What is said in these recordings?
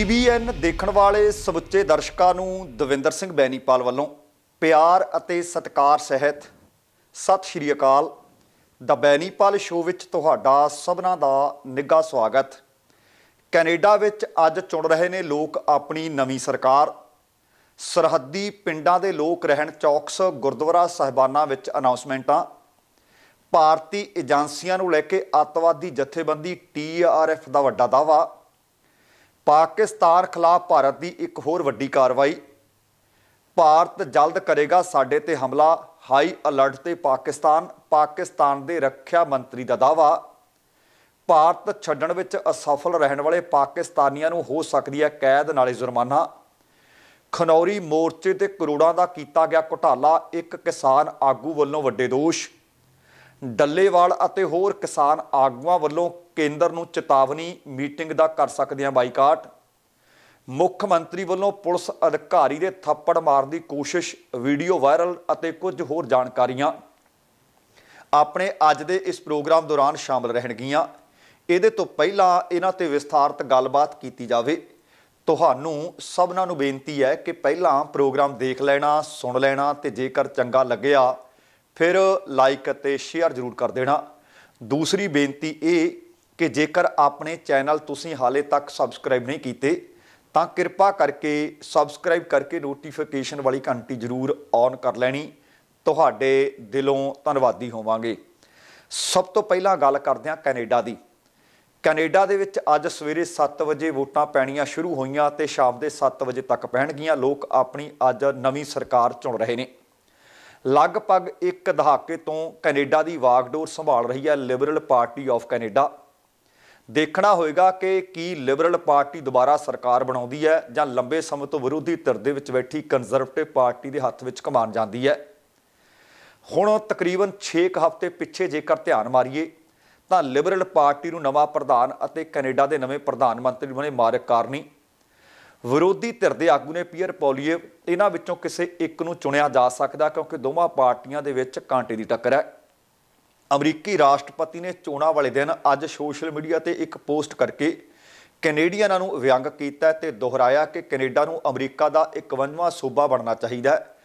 TVN ਦੇਖਣ ਵਾਲੇ ਸਮੁੱਚੇ ਦਰਸ਼ਕਾਂ ਨੂੰ ਦਵਿੰਦਰ ਸਿੰਘ ਬੈਨੀਪਾਲ ਵੱਲੋਂ ਪਿਆਰ ਅਤੇ ਸਤਿਕਾਰ ਸਹਿਤ ਸਤਿ ਸ਼੍ਰੀ ਅਕਾਲ। ਦਾ ਬੈਨੀਪਾਲ ਸ਼ੋਅ ਵਿੱਚ ਤੁਹਾਡਾ ਸਭਨਾਂ ਦਾ ਨਿੱਘਾ ਸਵਾਗਤ। ਕੈਨੇਡਾ ਵਿੱਚ ਅੱਜ ਚੁਣ ਰਹੇ ਨੇ ਲੋਕ ਆਪਣੀ ਨਵੀਂ ਸਰਕਾਰ। ਸਰਹੱਦੀ ਪਿੰਡਾਂ ਦੇ ਲੋਕ ਰਹਿਣ ਚੌਕਸ ਗੁਰਦੁਆਰਾ ਸਾਹਿਬਾਨਾਂ ਵਿੱਚ ਅਨਾਉਂਸਮੈਂਟਾਂ। ਭਾਰਤੀ ਏਜੰਸੀਆਂ ਨੂੰ ਲੈ ਕੇ ਅੱਤਵਾਦੀ ਜਥੇਬੰਦੀ ਟੀਆਰਐਫ ਦਾ ਵੱਡਾ ਦਾਅਵਾ। ਪਾਕਿਸਤਾਨ ਖਿਲਾਫ ਭਾਰਤ ਦੀ ਇੱਕ ਹੋਰ ਵੱਡੀ ਕਾਰਵਾਈ। ਭਾਰਤ ਜਲਦ ਕਰੇਗਾ ਸਾਡੇ ਤੇ ਹਮਲਾ, ਹਾਈ ਅਲਰਟ ਤੇ ਪਾਕਿਸਤਾਨ ਪਾਕਿਸਤਾਨ ਦੇ ਰੱਖਿਆ ਮੰਤਰੀ ਦਾ ਦਾਅਵਾ। ਭਾਰਤ ਛੱਡਣ ਵਿੱਚ ਅਸਫਲ ਰਹਿਣ ਵਾਲੇ ਪਾਕਿਸਤਾਨੀਆਂ ਨੂੰ ਹੋ ਸਕਦੀ ਹੈ ਕੈਦ, ਨਾਲੇ ਜੁਰਮਾਨਾ। ਖਨੌਰੀ ਮੋਰਚੇ ਤੇ ਕਰੋੜਾਂ ਦਾ ਕੀਤਾ ਗਿਆ ਘੁਟਾਲਾ, ਇੱਕ ਕਿਸਾਨ ਆਗੂ ਵੱਲੋਂ ਵੱਡੇ ਦੋਸ਼। ਡੱਲੇਵਾਲ ਅਤੇ ਹੋਰ ਕਿਸਾਨ ਆਗੂਆਂ ਵੱਲੋਂ ਕੇਂਦਰ ਨੂੰ ਚੇਤਾਵਨੀ ਮੀਟਿੰਗ ਦਾ ਕਰ ਸਕਦੇ ਹਾਂ ਬਾਈਕਾਟ। ਮੁੱਖ ਮੰਤਰੀ ਵੱਲੋਂ ਪੁਲਿਸ ਅਧਿਕਾਰੀ ਦੇ ਥੱਪੜ ਮਾਰਨ ਦੀ ਕੋਸ਼ਿਸ਼ ਵੀਡੀਓ ਵਾਇਰਲ ਅਤੇ ਕੁਝ ਹੋਰ ਜਾਣਕਾਰੀਆਂ। ਆਪਣੇ ਅੱਜ ਦੇ ਇਸ ਪ੍ਰੋਗਰਾਮ ਦੌਰਾਨ ਸ਼ਾਮਲ ਰਹਿਣਗੀਆਂ। ਇਹਦੇ ਤੋਂ ਪਹਿਲਾਂ ਇਹਨਾਂ ਤੇ ਵਿਸਥਾਰਤ ਗੱਲਬਾਤ ਕੀਤੀ ਜਾਵੇ। ਤੁਹਾਨੂੰ ਸਭਨਾਂ ਨੂੰ ਬੇਨਤੀ ਹੈ ਕਿ ਪਹਿਲਾਂ ਪ੍ਰੋਗਰਾਮ ਦੇਖ ਲੈਣਾ, ਸੁਣ ਲੈਣਾ ਤੇ ਜੇਕਰ ਚੰਗਾ ਲੱਗਿਆ ਫਿਰ ਲਾਈਕ ਅਤੇ ਸ਼ੇਅਰ ਜ਼ਰੂਰ ਕਰ ਦੇਣਾ। ਦੂਸਰੀ ਬੇਨਤੀ ਇਹ ਕਿ ਜੇਕਰ ਆਪਣੇ ਚੈਨਲ ਤੁਸੀਂ ਹਾਲੇ ਤੱਕ ਸਬਸਕ੍ਰਾਈਬ ਨਹੀਂ ਕੀਤੇ, ਤਾਂ ਕਿਰਪਾ ਕਰਕੇ ਸਬਸਕ੍ਰਾਈਬ ਕਰਕੇ ਨੋਟੀਫਿਕੇਸ਼ਨ ਵਾਲੀ ਘੰਟੀ ਜ਼ਰੂਰ ਔਨ ਕਰ ਲੈਣੀ। ਤੁਹਾਡੇ ਦਿਲੋਂ ਧੰਨਵਾਦੀ ਹੋਵਾਂਗੇ। ਸਭ ਤੋਂ ਪਹਿਲਾਂ ਗੱਲ ਕਰਦੇ ਹਾਂ ਕੈਨੇਡਾ ਦੀ। ਕੈਨੇਡਾ ਦੇ ਵਿੱਚ ਅੱਜ ਸਵੇਰੇ 7 ਵਜੇ ਵੋਟਾਂ ਪੈਣੀਆਂ ਸ਼ੁਰੂ ਹੋਈਆਂ ਤੇ ਸ਼ਾਮ ਦੇ 7 ਵਜੇ ਤੱਕ ਪੈਣਗੀਆਂ। ਲੋਕ ਆਪਣੀ ਅੱਜ ਨਵੀਂ ਸਰਕਾਰ ਚੁਣ ਰਹੇ ਨੇ। ਲਗਭਗ ਇੱਕ ਦਹਾਕੇ ਤੋਂ ਕੈਨੇਡਾ ਦੀ ਵਾਗਡੋਰ ਸੰਭਾਲ ਰਹੀ ਹੈ ਲਿਬਰਲ ਪਾਰਟੀ ਆਫ ਕੈਨੇਡਾ। ਦੇਖਣਾ ਹੋਏਗਾ ਕਿ ਕੀ ਲਿਬਰਲ ਪਾਰਟੀ ਦੁਬਾਰਾ ਸਰਕਾਰ ਬਣਾਉਂਦੀ ਹੈ ਜਾਂ ਲੰਬੇ ਸਮੇਂ ਤੋਂ ਵਿਰੋਧੀ ਧਿਰ ਦੇ ਵਿੱਚ ਬੈਠੀ ਕੰਜ਼ਰਵੇਟਿਵ ਪਾਰਟੀ ਦੇ ਹੱਥ ਵਿੱਚ ਕਮਾਨ ਜਾਂਦੀ ਹੈ। ਹੁਣ ਤਕਰੀਬਨ 6 ਹਫ਼ਤੇ ਪਿੱਛੇ ਜੇਕਰ ਧਿਆਨ ਮਾਰੀਏ, ਤਾਂ ਲਿਬਰਲ ਪਾਰਟੀ ਨੂੰ ਨਵਾਂ ਪ੍ਰਧਾਨ ਅਤੇ ਕੈਨੇਡਾ ਦੇ ਨਵੇਂ ਪ੍ਰਧਾਨ ਮੰਤਰੀ ਬਣੇ ਮਾਰਕ ਕਾਰਨੀ ਵਿਰੋਧੀ ਧਿਰ ਦੇ ਆਗੂ ਨੇ ਪੀਅਰ ਪੌਲੀਏ ਇਹਨਾਂ ਵਿੱਚੋਂ ਕਿਸੇ ਇੱਕ ਨੂੰ ਚੁਣਿਆ ਜਾ ਸਕਦਾ ਕਿਉਂਕਿ ਦੋਵਾਂ ਪਾਰਟੀਆਂ ਦੇ ਵਿੱਚ ਕਾਂਟੇ ਦੀ ਟੱਕਰ ਹੈ। ਅਮਰੀਕੀ ਰਾਸ਼ਟਰਪਤੀ ਨੇ ਚੋਣਾਂ ਵਾਲੇ ਦਿਨ ਅੱਜ ਸੋਸ਼ਲ ਮੀਡੀਆ ਤੇ ਇੱਕ ਪੋਸਟ ਕਰਕੇ ਕੈਨੇਡੀਅਨਾਂ ਨੂੰ ਵਿਅੰਗ ਕੀਤਾ ਤੇ ਦੁਹਰਾਇਆ ਕਿ ਕੈਨੇਡਾ ਨੂੰ ਅਮਰੀਕਾ ਦਾ 51ਵਾਂ ਸੂਬਾ ਬਣਨਾ ਚਾਹੀਦਾ ਹੈ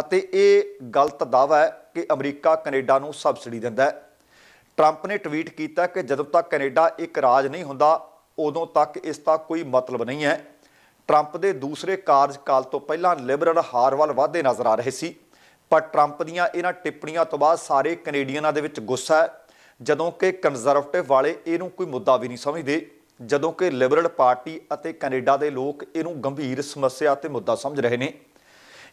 ਅਤੇ ਇਹ ਗਲਤ ਦਾਅਵਾ ਹੈ ਕਿ ਅਮਰੀਕਾ ਕੈਨੇਡਾ ਨੂੰ ਸਬਸਿਡੀ ਦਿੰਦਾ ਹੈ। ਟਰੰਪ ਨੇ ਟਵੀਟ ਕੀਤਾ ਕਿ ਜਦੋਂ ਤੱਕ ਕੈਨੇਡਾ ਇੱਕ ਰਾਜ ਨਹੀਂ ਹੁੰਦਾ, ਉਦੋਂ ਤੱਕ ਇਸ ਦਾ ਕੋਈ ਮਤਲਬ ਨਹੀਂ ਹੈ। ਟਰੰਪ ਦੇ ਦੂਸਰੇ ਕਾਰਜਕਾਲ ਤੋਂ ਪਹਿਲਾਂ ਲਿਬਰਲ ਹਾਰ ਵੱਲ ਵਧਦੇ ਨਜ਼ਰ ਆ ਰਹੇ ਸੀ। ਪਰ ਟਰੰਪ ਦੀਆਂ ਇਹਨਾਂ ਟਿੱਪਣੀਆਂ ਤੋਂ ਬਾਅਦ ਸਾਰੇ ਕੈਨੇਡੀਅਨਾਂ ਦੇ ਵਿੱਚ ਗੁੱਸਾ ਹੈ। ਜਦੋਂ ਕਿ ਕੰਜ਼ਰਵੇਟਿਵ ਵਾਲੇ ਇਹਨੂੰ ਕੋਈ ਮੁੱਦਾ ਵੀ ਨਹੀਂ ਸਮਝਦੇ। ਜਦੋਂ ਕਿ ਲਿਬਰਲ ਪਾਰਟੀ ਅਤੇ ਕੈਨੇਡਾ ਦੇ ਲੋਕ ਇਹਨੂੰ ਗੰਭੀਰ ਸਮੱਸਿਆ ਤੇ ਮੁੱਦਾ ਸਮਝ ਰਹੇ ਨੇ।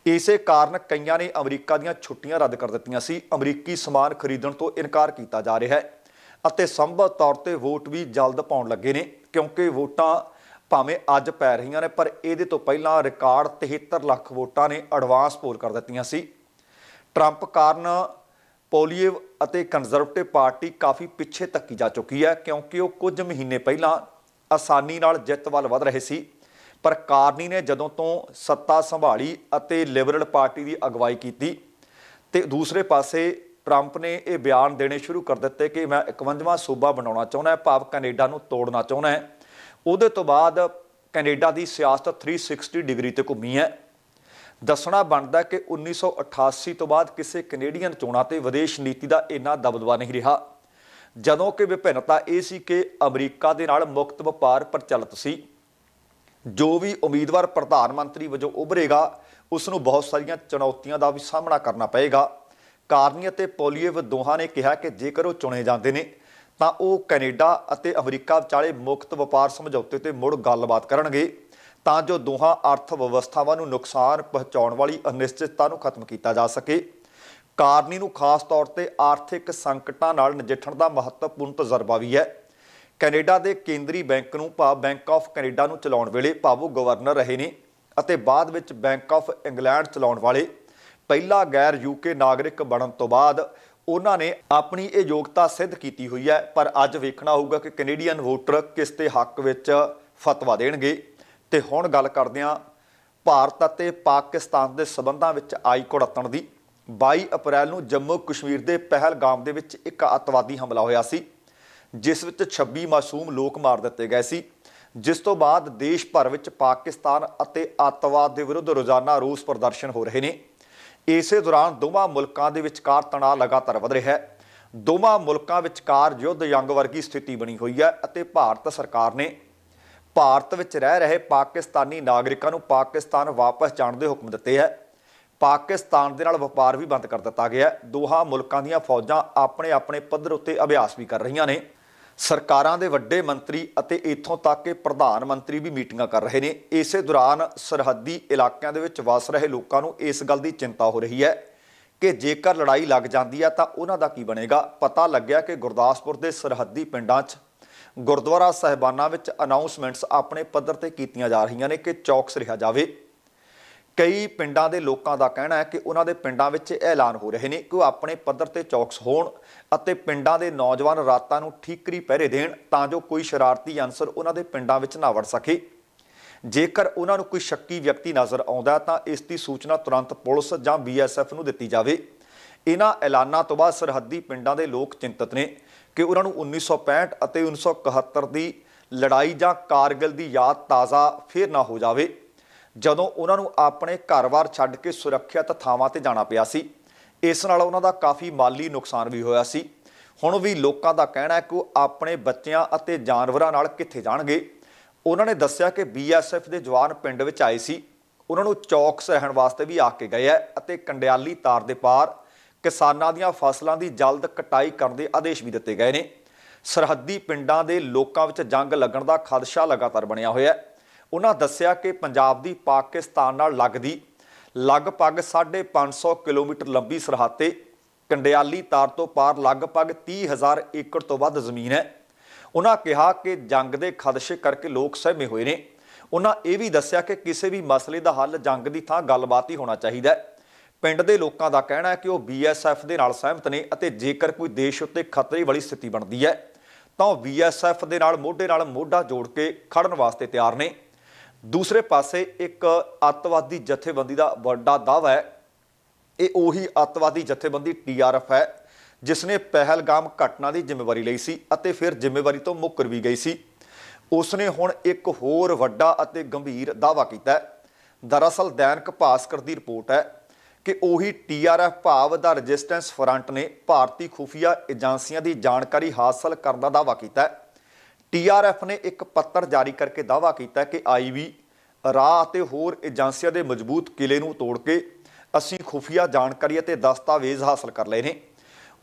ਇਸੇ ਕਾਰਨ ਕਈਆਂ ਨੇ ਅਮਰੀਕਾ ਦੀਆਂ ਛੁੱਟੀਆਂ ਰੱਦ ਕਰ ਦਿੱਤੀਆਂ ਸੀ। ਅਮਰੀਕੀ ਸਮਾਨ ਖਰੀਦਣ ਤੋਂ ਇਨਕਾਰ ਕੀਤਾ ਜਾ ਰਿਹਾ ਹੈ। ਅਤੇ ਸੰਭਵ ਤੌਰ ਤੇ ਵੋਟ ਵੀ ਜਲਦ ਪਾਉਣ ਲੱਗੇ ਨੇ, ਕਿਉਂਕਿ ਵੋਟਾਂ ਭਾਵੇਂ ਅੱਜ ਪੈ ਰਹੀਆਂ ਨੇ, ਪਰ ਇਹਦੇ ਤੋਂ ਪਹਿਲਾਂ ਰਿਕਾਰਡ 73 ਲੱਖ ਵੋਟਾਂ ਨੇ ਐਡਵਾਂਸ ਪੋਲ ਕਰ ਦਿੱਤੀਆਂ ਸੀ। ਟਰੰਪ ਕਾਰਨ ਪੋਲੀਏਵ ਅਤੇ ਕੰਜ਼ਰਵੇਟਿਵ ਪਾਰਟੀ ਕਾਫੀ ਪਿੱਛੇ ਧੱਕੀ ਜਾ ਚੁੱਕੀ ਹੈ, ਕਿਉਂਕਿ ਉਹ ਕੁਝ ਮਹੀਨੇ ਪਹਿਲਾਂ ਆਸਾਨੀ ਨਾਲ ਜਿੱਤ ਵੱਲ ਵਧ ਰਹੇ ਸੀ। ਪਰ ਕਾਰਨੀ ਨੇ ਜਦੋਂ ਤੋਂ ਸੱਤਾ ਸੰਭਾਲੀ ਅਤੇ ਲਿਬਰਲ ਪਾਰਟੀ ਦੀ ਅਗਵਾਈ ਕੀਤੀ ਤੇ ਦੂਸਰੇ ਪਾਸੇ ਟਰੰਪ ਨੇ ਇਹ ਬਿਆਨ ਦੇਣੇ ਸ਼ੁਰੂ ਕਰ ਦਿੱਤੇ ਕਿ, ਮੈਂ 51ਵਾਂ ਸੂਬਾ ਬਣਾਉਣਾ ਚਾਹੁੰਦਾ, ਭਾਵ ਕੈਨੇਡਾ ਨੂੰ ਤੋੜਨਾ ਚਾਹੁੰਦਾ ਉਹਦੇ ਤੋਂ ਬਾਅਦ ਕੈਨੇਡਾ ਦੀ ਸਿਆਸਤ 360 ਡਿਗਰੀ ਤੇ ਘੁੰਮੀ ਹੈ। ਦੱਸਣਾ ਬਣਦਾ ਕਿ 1988 ਤੋਂ ਬਾਅਦ ਕਿਸੇ ਕੈਨੇਡੀਅਨ ਚੋਣਾਂ ਤੇ ਵਿਦੇਸ਼ ਨੀਤੀ ਦਾ ਇੰਨਾ ਦਬਦਬਾ ਨਹੀਂ ਰਿਹਾ। ਜਦੋਂ ਕਿ ਵਿਭਿੰਨਤਾ ਇਹ ਸੀ ਕਿ ਅਮਰੀਕਾ ਦੇ ਨਾਲ ਮੁਕਤ ਵਪਾਰ ਪ੍ਰਚਲਿਤ ਸੀ। ਜੋ ਵੀ ਉਮੀਦਵਾਰ ਪ੍ਰਧਾਨ ਮੰਤਰੀ ਵਜੋਂ ਉਭਰੇਗਾ ਉਸ ਨੂੰ ਬਹੁਤ ਸਾਰੀਆਂ ਚੁਣੌਤੀਆਂ ਦਾ ਵੀ ਸਾਹਮਣਾ ਕਰਨਾ ਪਏਗਾ। ਕਾਰਨੀ ਅਤੇ ਪੋਲੀਏਵ ਦੋਹਾਂ ਨੇ ਕਿਹਾ ਕਿ ਜੇਕਰ ਉਹ ਚੁਣੇ ਜਾਂਦੇ ਨੇ ਤਾਂ ਉਹ ਕੈਨੇਡਾ ਅਤੇ ਅਮਰੀਕਾ ਵਿਚਾਲੇ ਮੁਕਤ ਵਪਾਰ ਸਮਝੌਤੇ ਤੇ ਮੁੜ ਗੱਲਬਾਤ ਕਰਨਗੇ, ਤਾਂ ਜੋ ਦੋਹਾਂ ਅਰਥ ਵਿਵਸਥਾਵਾਂ ਨੂੰ ਨੁਕਸਾਨ ਪਹੁੰਚਾਉਣ ਵਾਲੀ ਅਨਿਸ਼ਚਿਤਤਾ ਨੂੰ ਖਤਮ ਕੀਤਾ ਜਾ ਸਕੇ। ਕਾਰਨੀ ਨੂੰ ਖਾਸ ਤੌਰ ਤੇ ਆਰਥਿਕ ਸੰਕਟਾਂ ਨਾਲ ਨਜਿੱਠਣ ਦਾ ਮਹੱਤਵਪੂਰਨ ਤਜਰਬਾ ਵੀ ਹੈ। ਕੈਨੇਡਾ ਦੇ ਕੇਂਦਰੀ ਬੈਂਕ ਨੂੰ ਭਾਵ ਬੈਂਕ ਆਫ ਕੈਨੇਡਾ ਨੂੰ ਚਲਾਉਣ ਵੇਲੇ ਭਾਵੋ ਗਵਰਨਰ ਰਹੇ ਨੇ ਅਤੇ ਬਾਅਦ ਵਿੱਚ ਬੈਂਕ ਆਫ ਇੰਗਲੈਂਡ ਚਲਾਉਣ ਵਾਲੇ ਪਹਿਲਾ ਗੈਰ ਯੂਕੇ ਨਾਗਰਿਕ ਬਣਨ ਤੋਂ ਬਾਅਦ ਉਹਨਾਂ ਨੇ ਆਪਣੀ ਇਹ ਯੋਗਤਾ ਸਿੱਧ ਕੀਤੀ ਹੋਈ ਹੈ। ਪਰ ਅੱਜ ਵੇਖਣਾ ਹੋਊਗਾ ਕਿ ਕੈਨੇਡੀਅਨ ਵੋਟਰ ਕਿਸ ਦੇ ਹੱਕ ਵਿੱਚ ਫਤਵਾ ਦੇਣਗੇ। ਤੇ ਹੁਣ ਗੱਲ ਕਰਦੇ ਹਾਂ ਭਾਰਤ ਅਤੇ ਪਾਕਿਸਤਾਨ ਦੇ ਸਬੰਧਾਂ ਵਿੱਚ ਆਈ ਘੁੜਤਣ ਦੀ। 22 ਅਪ੍ਰੈਲ ਨੂੰ ਜੰਮੂ ਕਸ਼ਮੀਰ ਦੇ ਪਹਿਲਗਾਮ ਦੇ ਵਿੱਚ ਇੱਕ ਅੱਤਵਾਦੀ ਹਮਲਾ ਹੋਇਆ ਸੀ, ਜਿਸ ਵਿੱਚ 26 ਮਾਸੂਮ ਲੋਕ ਮਾਰ ਦਿੱਤੇ ਗਏ ਸੀ। ਜਿਸ ਤੋਂ ਬਾਅਦ ਦੇਸ਼ ਭਰ ਵਿੱਚ ਪਾਕਿਸਤਾਨ ਅਤੇ ਅੱਤਵਾਦ ਦੇ ਵਿਰੁੱਧ ਰੋਜ਼ਾਨਾ ਰੋਸ ਪ੍ਰਦਰਸ਼ਨ ਹੋ ਰਹੇ ਨੇ। ਇਸੇ ਦੌਰਾਨ ਦੋਵਾਂ ਮੁਲਕਾਂ ਦੇ ਵਿਚਕਾਰ ਤਣਾਅ ਲਗਾਤਾਰ ਵਧ ਰਿਹਾ ਹੈ। ਦੋਵਾਂ ਮੁਲਕਾਂ ਵਿਚਕਾਰ ਯੁੱਧ ਜੰਗ ਵਰਗੀ ਸਥਿਤੀ ਬਣੀ ਹੋਈ ਹੈ ਅਤੇ ਭਾਰਤ ਸਰਕਾਰ ਨੇ ਭਾਰਤ ਵਿੱਚ ਰਹਿ ਰਹੇ ਪਾਕਿਸਤਾਨੀ ਨਾਗਰਿਕਾਂ ਨੂੰ ਪਾਕਿਸਤਾਨ ਵਾਪਸ ਜਾਣ ਦੇ ਹੁਕਮ ਦਿੱਤੇ ਹੈ। ਪਾਕਿਸਤਾਨ ਦੇ ਨਾਲ ਵਪਾਰ ਵੀ ਬੰਦ ਕਰ ਦਿੱਤਾ ਗਿਆ ਦੋਹਾਂ ਮੁਲਕਾਂ ਦੀਆਂ ਫੌਜਾਂ ਆਪਣੇ ਆਪਣੇ ਪੱਧਰ ਉੱਤੇ ਅਭਿਆਸ ਵੀ ਕਰ ਰਹੀਆਂ ਨੇ। ਸਰਕਾਰਾਂ ਦੇ ਵੱਡੇ ਮੰਤਰੀ ਅਤੇ ਇੱਥੋਂ ਤੱਕ ਕਿ ਪ੍ਰਧਾਨ ਮੰਤਰੀ ਵੀ ਮੀਟਿੰਗਾਂ ਕਰ ਰਹੇ ਨੇ। ਇਸੇ ਦੌਰਾਨ ਸਰਹੱਦੀ ਇਲਾਕਿਆਂ ਦੇ ਵਿੱਚ ਵਸ ਰਹੇ ਲੋਕਾਂ ਨੂੰ ਇਸ ਗੱਲ ਦੀ ਚਿੰਤਾ ਹੋ ਰਹੀ ਹੈ ਕਿ ਜੇਕਰ ਲੜਾਈ ਲੱਗ ਜਾਂਦੀ ਹੈ ਤਾਂ ਉਹਨਾਂ ਦਾ ਕੀ ਬਣੇਗਾ? ਪਤਾ ਲੱਗਿਆ ਕਿ ਗੁਰਦਾਸਪੁਰ ਦੇ ਸਰਹੱਦੀ ਪਿੰਡਾਂ 'ਚ ਗੁਰਦੁਆਰਾ ਸਾਹਿਬਾਨਾਂ ਵਿੱਚ ਅਨਾਉਂਸਮੈਂਟਸ ਆਪਣੇ ਪੱਧਰ ਤੇ ਕੀਤੀਆਂ ਜਾ ਰਹੀਆਂ ਨੇ ਕਿ ਚੌਕਸ ਰਿਹਾ ਜਾਵੇ। ਕਈ ਪਿੰਡਾਂ ਦੇ ਲੋਕਾਂ ਦਾ ਕਹਿਣਾ ਹੈ ਕਿ ਉਹਨਾਂ ਦੇ ਪਿੰਡਾਂ ਵਿੱਚ ਐਲਾਨ ਹੋ ਰਹੇ ਨੇ ਕਿ ਉਹ ਆਪਣੇ ਪੱਧਰ ਤੇ ਚੌਕਸ ਹੋਣ ਅਤੇ ਪਿੰਡਾਂ ਦੇ ਨੌਜਵਾਨ ਰਾਤਾਂ ਨੂੰ ਠੀਕਰੀ ਪਹਿਰੇ ਦੇਣ ਤਾਂ ਜੋ ਕੋਈ ਸ਼ਰਾਰਤੀ ਅਨਸਰ ਉਹਨਾਂ ਦੇ ਪਿੰਡਾਂ ਵਿੱਚ ਨਾ ਵੜ ਸਕੇ। ਜੇਕਰ ਉਹਨਾਂ ਨੂੰ ਕੋਈ ਸ਼ੱਕੀ ਵਿਅਕਤੀ ਨਜ਼ਰ ਆਉਂਦਾ ਤਾਂ ਇਸ ਦੀ ਸੂਚਨਾ ਤੁਰੰਤ ਪੁਲਿਸ ਜਾਂ ਬੀਐਸਐਫ ਨੂੰ ਦਿੱਤੀ ਜਾਵੇ। ਇਹਨਾਂ ਐਲਾਨਾਂ ਤੋਂ ਬਾਅਦ ਸਰਹੱਦੀ ਪਿੰਡਾਂ ਦੇ ਲੋਕ ਚਿੰਤਤ ਨੇ ਕਿ ਉਹਨਾਂ ਨੂੰ 1965 ਅਤੇ 1971 ਦੀ ਲੜਾਈ ਜਾਂ ਕਾਰਗਿਲ ਦੀ ਯਾਦ ਤਾਜ਼ਾ ਫੇਰ ਨਾ ਹੋ ਜਾਵੇ। ਜਦੋਂ ਉਹਨਾਂ ਨੂੰ ਆਪਣੇ ਘਰ-ਬਾਰ ਛੱਡ ਕੇ ਸੁਰੱਖਿਅਤ ਥਾਵਾਂ ਤੇ ਜਾਣਾ ਪਿਆ ਸੀ, ਇਸ ਨਾਲ ਉਹਨਾਂ ਦਾ ਕਾਫੀ ਮਾਲੀ ਨੁਕਸਾਨ ਵੀ ਹੋਇਆ ਸੀ। ਹੁਣ ਵੀ ਲੋਕਾਂ ਦਾ ਕਹਿਣਾ ਹੈ ਕਿ ਉਹ ਆਪਣੇ ਬੱਚਿਆਂ ਅਤੇ ਜਾਨਵਰਾਂ ਨਾਲ ਕਿੱਥੇ ਜਾਣਗੇ। ਉਹਨਾਂ ਨੇ ਦੱਸਿਆ ਕਿ ਬੀਐਸਐਫ ਦੇ ਜਵਾਨ ਪਿੰਡ ਵਿੱਚ ਆਏ ਸੀ। ਉਹਨਾਂ ਨੂੰ ਚੌਕਸ ਰਹਿਣ ਵਾਸਤੇ ਵੀ ਆ ਕੇ ਗਏ ਹੈ ਅਤੇ ਕੰਡਿਆਲੀ ਤਾਰ ਦੇ ਪਾਰ ਕਿਸਾਨਾਂ ਦੀਆਂ ਫਸਲਾਂ ਦੀ ਜਲਦ ਕਟਾਈ ਕਰਨ ਦੇ ਆਦੇਸ਼ ਵੀ ਦਿੱਤੇ ਗਏ ਨੇ। ਸਰਹੱਦੀ ਪਿੰਡਾਂ ਦੇ ਲੋਕਾਂ ਵਿੱਚ ਜੰਗ ਲੱਗਣ ਦਾ ਖਦਸ਼ਾ ਲਗਾਤਾਰ ਬਣਿਆ ਹੋਇਆ ਹੈ। ਉਹਨਾਂ ਦੱਸਿਆ ਕਿ ਪੰਜਾਬ ਦੀ ਪਾਕਿਸਤਾਨ ਨਾਲ ਲੱਗਦੀ ਲਗਭਗ 550 ਕਿਲੋਮੀਟਰ ਲੰਬੀ ਸਰਹੱਦ ਤੇ ਕੰਡਿਆਲੀ ਤਾਰ ਤੋਂ ਪਾਰ ਲਗਭਗ 30000 ਏਕੜ ਤੋਂ ਵੱਧ ਜ਼ਮੀਨ ਹੈ। ਉਹਨਾਂ ਕਿਹਾ ਕਿ ਜੰਗ ਦੇ ਖਦਸ਼ੇ ਕਰਕੇ ਲੋਕ ਸਹਿਮੇ ਹੋਏ ਨੇ। ਉਹਨਾਂ ਇਹ ਵੀ ਦੱਸਿਆ ਕਿ ਕਿਸੇ ਵੀ ਮਸਲੇ ਦਾ ਹੱਲ ਜੰਗ ਦੀ ਥਾਂ ਗੱਲਬਾਤ ਹੀ ਹੋਣਾ ਚਾਹੀਦਾ ਹੈ। ਪਿੰਡ ਦੇ ਲੋਕਾਂ ਦਾ ਕਹਿਣਾ ਹੈ ਕਿ ਉਹ ਬੀਐਸਐਫ ਦੇ ਨਾਲ ਸਹਿਮਤ ਨੇ ਅਤੇ ਜੇਕਰ ਕੋਈ ਦੇਸ਼ ਉੱਤੇ ਖਤਰੇ ਵਾਲੀ ਸਥਿਤੀ ਬਣਦੀ ਹੈ, ਤਾਂ ਉਹ ਬੀਐਸਐਫ ਦੇ ਨਾਲ ਮੋਢੇ ਨਾਲ ਮੋਢਾ ਜੋੜ ਕੇ ਖੜਨ ਵਾਸਤੇ ਤਿਆਰ ਨੇ। ਦੂਸਰੇ ਪਾਸੇ ਇੱਕ ਅੱਤਵਾਦੀ ਜਥੇਬੰਦੀ ਦਾ ਵੱਡਾ ਦਾਅਵਾ ਹੈ। ਇਹ ਉਹੀ ਅੱਤਵਾਦੀ ਜਥੇਬੰਦੀ ਟੀਆਰਐਫ ਹੈ ਜਿਸ ਨੇ ਪਹਿਲਗਾਮ ਘਟਨਾ ਦੀ ਜ਼ਿੰਮੇਵਾਰੀ ਲਈ ਸੀ ਅਤੇ ਫਿਰ ਜ਼ਿੰਮੇਵਾਰੀ ਤੋਂ ਮੁੱਕਰ ਵੀ ਗਈ ਸੀ। ਉਸ ਨੇ ਹੁਣ ਇੱਕ ਹੋਰ ਵੱਡਾ ਅਤੇ ਗੰਭੀਰ ਦਾਅਵਾ ਕੀਤਾ ਹੈ। ਦਰਅਸਲ ਦੈਨਿਕ ਭਾਸਕਰ ਦੀ ਰਿਪੋਰਟ ਹੈ ਕਿ ਉਹੀ ਟੀਆਰਐਫ ਭਾਵ ਦਾ ਰੈਜ਼ਿਸਟੈਂਸ ਫਰੰਟ ਨੇ ਭਾਰਤੀ ਖੁਫੀਆ ਏਜੰਸੀਆਂ ਦੀ ਜਾਣਕਾਰੀ ਹਾਸਲ ਕਰਨ ਦਾ ਦਾਅਵਾ ਕੀਤਾ ਹੈ। ਟੀਆਰਐਫ ਨੇ ਇੱਕ ਪੱਤਰ ਜਾਰੀ ਕਰਕੇ ਦਾਅਵਾ ਕੀਤਾ ਕਿ ਆਈਵੀ ਰਾਹ ਅਤੇ ਹੋਰ ਏਜੰਸੀਆਂ ਦੇ ਮਜ਼ਬੂਤ ਕਿਲੇ ਨੂੰ ਤੋੜ ਕੇ ਅਸੀਂ ਖੁਫੀਆ ਜਾਣਕਾਰੀ ਅਤੇ ਦਸਤਾਵੇਜ਼ ਹਾਸਲ ਕਰ ਲਏ ਨੇ।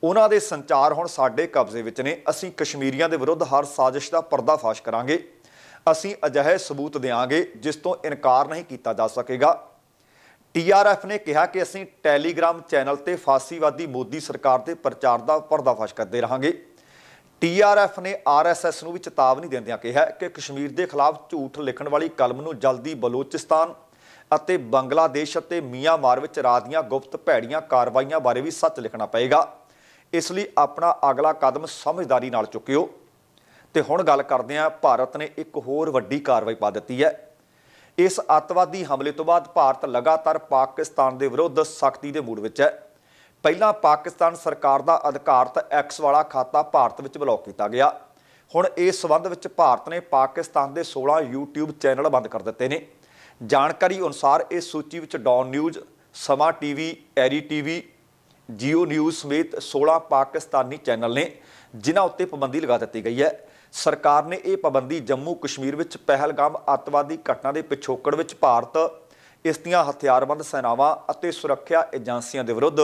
ਉਹਨਾਂ ਦੇ ਸੰਚਾਰ ਹੁਣ ਸਾਡੇ ਕਬਜ਼ੇ ਵਿੱਚ ਨੇ। ਅਸੀਂ ਕਸ਼ਮੀਰੀਆਂ ਦੇ ਵਿਰੁੱਧ ਹਰ ਸਾਜ਼ਿਸ਼ ਦਾ ਪਰਦਾਫਾਸ਼ ਕਰਾਂਗੇ। ਅਸੀਂ ਅਜਿਹੇ ਸਬੂਤ ਦੇਵਾਂਗੇ ਜਿਸ ਤੋਂ ਇਨਕਾਰ ਨਹੀਂ ਕੀਤਾ ਜਾ ਸਕੇਗਾ। ਟੀਆਰਐਫ ਨੇ ਕਿਹਾ ਕਿ ਅਸੀਂ ਟੈਲੀਗ੍ਰਾਮ ਚੈਨਲ ਤੇ ਫਾਸੀਵਾਦੀ ਮੋਦੀ ਸਰਕਾਰ ਦੇ ਪ੍ਰਚਾਰ ਦਾ ਪਰਦਾਫਾਸ਼ ਕਰਦੇ ਰਹਾਂਗੇ। ਟੀਆਰਐਫ ਨੇ ਆਰਐਸਐਸ ਨੂੰ ਵੀ ਚੇਤਾਵਨੀ ਦਿੰਦਿਆਂ ਕਿਹਾ ਕਿ ਕਸ਼ਮੀਰ ਦੇ ਖਿਲਾਫ ਝੂਠ ਲਿਖਣ ਵਾਲੀ ਕਲਮ ਨੂੰ ਜਲਦੀ ਬਲੋਚਿਸਤਾਨ ਅਤੇ ਬੰਗਲਾਦੇਸ਼ ਅਤੇ ਮਿਆਂਮਾਰ ਵਿੱਚ ਰਾਤ ਦੀਆਂ ਗੁਪਤ ਭੈੜੀਆਂ ਕਾਰਵਾਈਆਂ ਬਾਰੇ ਵੀ ਸੱਚ ਲਿਖਣਾ ਪਏਗਾ। ਇਸ ਲਈ ਆਪਣਾ ਅਗਲਾ ਕਦਮ ਸਮਝਦਾਰੀ ਨਾਲ ਚੁੱਕਿਓ। ਤੇ ਹੁਣ ਗੱਲ ਕਰਦੇ ਹਾਂ, ਭਾਰਤ ਨੇ ਇੱਕ ਹੋਰ ਵੱਡੀ ਕਾਰਵਾਈ ਪਾ ਦਿੱਤੀ ਹੈ। ਇਸ ਅੱਤਵਾਦੀ ਹਮਲੇ ਤੋਂ ਬਾਅਦ ਭਾਰਤ ਲਗਾਤਾਰ ਪਾਕਿਸਤਾਨ ਦੇ ਵਿਰੁੱਧ ਸਖਤੀ ਦੇ ਮੂਡ ਵਿੱਚ ਹੈ। ਪਹਿਲਾਂ ਪਾਕਿਸਤਾਨ ਸਰਕਾਰ ਦਾ ਅਧਿਕਾਰਤ ਐਕਸ ਵਾਲਾ ਖਾਤਾ ਭਾਰਤ ਵਿੱਚ ਬਲੌਕ ਕੀਤਾ ਗਿਆ। ਹੁਣ ਇਸ ਸਬੰਧ ਵਿੱਚ ਭਾਰਤ ਨੇ ਪਾਕਿਸਤਾਨ ਦੇ 16 YouTube ਚੈਨਲ ਬੰਦ ਕਰ ਦਿੱਤੇ ਨੇ। ਜਾਣਕਾਰੀ ਅਨੁਸਾਰ ਇਸ ਸੂਚੀ ਵਿੱਚ Dawn news Samaa TV ARY TV Geo news ਸਮੇਤ 16 ਪਾਕਿਸਤਾਨੀ ਚੈਨਲ ਨੇ ਜਿਨ੍ਹਾਂ ਉੱਤੇ ਪਾਬੰਦੀ ਲਗਾ ਦਿੱਤੀ ਗਈ ਹੈ। ਸਰਕਾਰ ਨੇ ਇਹ ਪਾਬੰਦੀ ਜੰਮੂ ਕਸ਼ਮੀਰ ਵਿੱਚ ਪਹਿਲਗਾਮ ਅੱਤਵਾਦੀ ਘਟਨਾ ਦੇ ਪਿਛੋਕੜ ਵਿੱਚ ਭਾਰਤ, ਇਸ ਦੀਆਂ ਹਥਿਆਰਬੰਦ ਸੈਨਾਵਾਂ ਅਤੇ ਸੁਰੱਖਿਆ ਏਜੰਸੀਆਂ ਦੇ ਵਿਰੁੱਧ